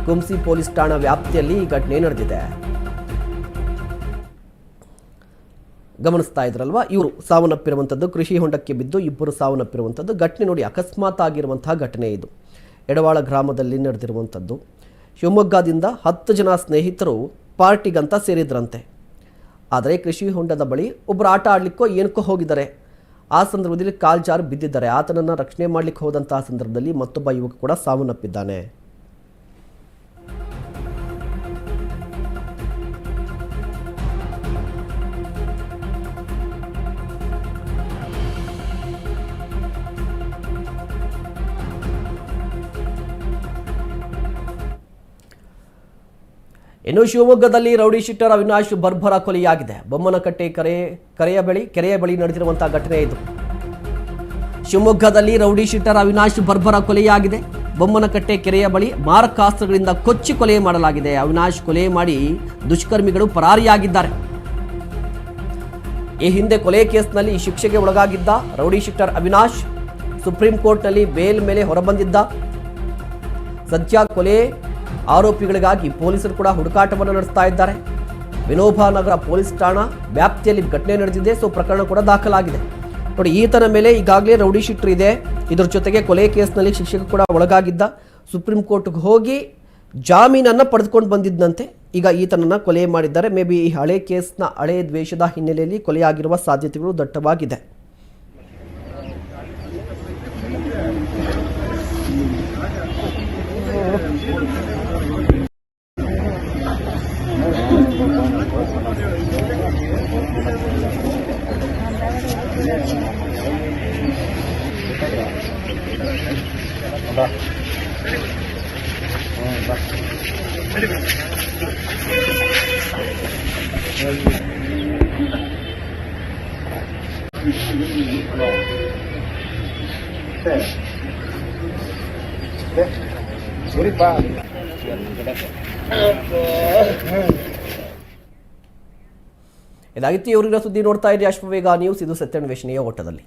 ಕುಂಸಿ ಪೊಲೀಸ್ ಠಾಣಾ ವ್ಯಾಪ್ತಿಯಲ್ಲಿ ಈ ಘಟನೆ ನಡೆದಿದೆ. ಗಮನಿಸ್ತಾ ಇದ್ರಲ್ವಾ? ಇವರು ಸಾವನ್ನಪ್ಪಿರುವಂಥದ್ದು ಕೃಷಿ ಹೊಂಡಕ್ಕೆ ಬಿದ್ದು ಇಬ್ಬರು ಸಾವನ್ನಪ್ಪಿರುವಂಥದ್ದು ಘಟನೆ ನೋಡಿ ಅಕಸ್ಮಾತ್ ಆಗಿರುವಂತಹ ಘಟನೆ ಇದು. ಎಡವಾಳ ಗ್ರಾಮದಲ್ಲಿ ನಡೆದಿರುವಂಥದ್ದು. ಶಿವಮೊಗ್ಗದಿಂದ ಹತ್ತು ಜನ ಸ್ನೇಹಿತರು ಪಾರ್ಟಿಗಂತ ಸೇರಿದ್ರಂತೆ. ಆದರೆ ಕೃಷಿ ಹೊಂಡದ ಬಳಿ ಒಬ್ಬರು ಆಟ ಆಡಲಿಕ್ಕೋ ಏನಕ್ಕೋ ಹೋಗಿದ್ದಾರೆ. ಆ ಸಂದರ್ಭದಲ್ಲಿ ಕಾಲ್ ಜಾರು ಬಿದ್ದಿದ್ದಾರೆ. ಆತನನ್ನು ರಕ್ಷಣೆ ಮಾಡಲಿಕ್ಕೆ ಹೋದಂತಹ ಸಂದರ್ಭದಲ್ಲಿ ಮತ್ತೊಬ್ಬ ಯುವಕ ಕೂಡ ಸಾವನ್ನಪ್ಪಿದ್ದಾನೆ. ಇನ್ನು ಶಿವಮೊಗ್ಗದಲ್ಲಿ ರೌಡಿ ಶೀಟರ್ ಅವಿನಾಶ್ ಬರ್ಬರ ಕೊಲೆಯಾಗಿದೆ. ಬೊಮ್ಮನಕಟ್ಟೆ ಕರೆ, ಕರೆಯ ಬಳಿ, ಕೆರೆಯ ಬಳಿ ನಡೆದಿರುವಂತಹ ಘಟನೆ ಇದು. ಶಿವಮೊಗ್ಗದಲ್ಲಿ ರೌಡಿ ಶೀಟರ್ ಅವಿನಾಶ್ ಬರ್ಬರ ಕೊಲೆಯಾಗಿದೆ. ಬೊಮ್ಮನಕಟ್ಟೆ ಕೆರೆಯ ಬಳಿ ಮಾರಕಾಸ್ತ್ರಗಳಿಂದ ಕೊಚ್ಚಿ ಕೊಲೆ ಮಾಡಲಾಗಿದೆ. ಅವಿನಾಶ್ ಕೊಲೆ ಮಾಡಿ ದುಷ್ಕರ್ಮಿಗಳು ಪರಾರಿಯಾಗಿದ್ದಾರೆ. ಈ ಹಿಂದೆ ಕೊಲೆ ಕೇಸ್ನಲ್ಲಿ ಶಿಕ್ಷೆಗೆ ಒಳಗಾಗಿದ್ದ ರೌಡಿ ಶೀಟರ್ ಅವಿನಾಶ್ ಸುಪ್ರೀಂ ಕೋರ್ಟ್ನಲ್ಲಿ ಬೇಲ್ ಮೇಲೆ ಹೊರಬಂದಿದ್ದ. ಸದ್ಯ ಕೊಲೆ ಆರೋಪಿಗಳಿಗಾಗಿ ಪೊಲೀಸರು ಕೂಡ ಹುಡುಕಾಟವನ್ನು ನಡೆಸ್ತಾ ಇದ್ದಾರೆ. ವಿನೋಬಾ ನಗರ ಪೊಲೀಸ್ ಠಾಣಾ ವ್ಯಾಪ್ತಿಯಲ್ಲಿ ಘಟನೆ ನಡೆದಿದೆ, ಸೊ ಪ್ರಕರಣ ಕೂಡ ದಾಖಲಾಗಿದೆ. ನೋಡಿ, ಈತನ ಮೇಲೆ ಈಗಾಗಲೇ ರೌಡಿ ಶೀಟರ್ ಇದೆ. ಇದರ ಜೊತೆಗೆ ಕೊಲೆ ಕೇಸ್ನಲ್ಲಿ ಶಿಕ್ಷಕ ಕೂಡ ಒಳಗಾಗಿದ್ದ. ಸುಪ್ರೀಂ ಕೋರ್ಟ್ಗೆ ಹೋಗಿ ಜಾಮೀನನ್ನು ಪಡೆದುಕೊಂಡು ಬಂದಿದ್ದಂತೆ ಈಗ ಈತನನ್ನು ಕೊಲೆ ಮಾಡಿದ್ದಾರೆ. ಮೇ ಬಿ ಈ ಹಳೆ ಕೇಸ್ನ ಹಳೆ ದ್ವೇಷದ ಹಿನ್ನೆಲೆಯಲ್ಲಿ ಕೊಲೆಯಾಗಿರುವ ಸಾಧ್ಯತೆಗಳು ದಟ್ಟವಾಗಿದೆ. ಇದಾಗಿತ್ತು ಇವರಿನ ಸುದ್ದಿ ನೋಡ್ತಾ ಇರಿ ಅಶ್ವವೇಗ ನ್ಯೂಸ್ ಇದು ಸತ್ಯನ್ವೇಷಣೆಯ ಓಟದಲ್ಲಿ.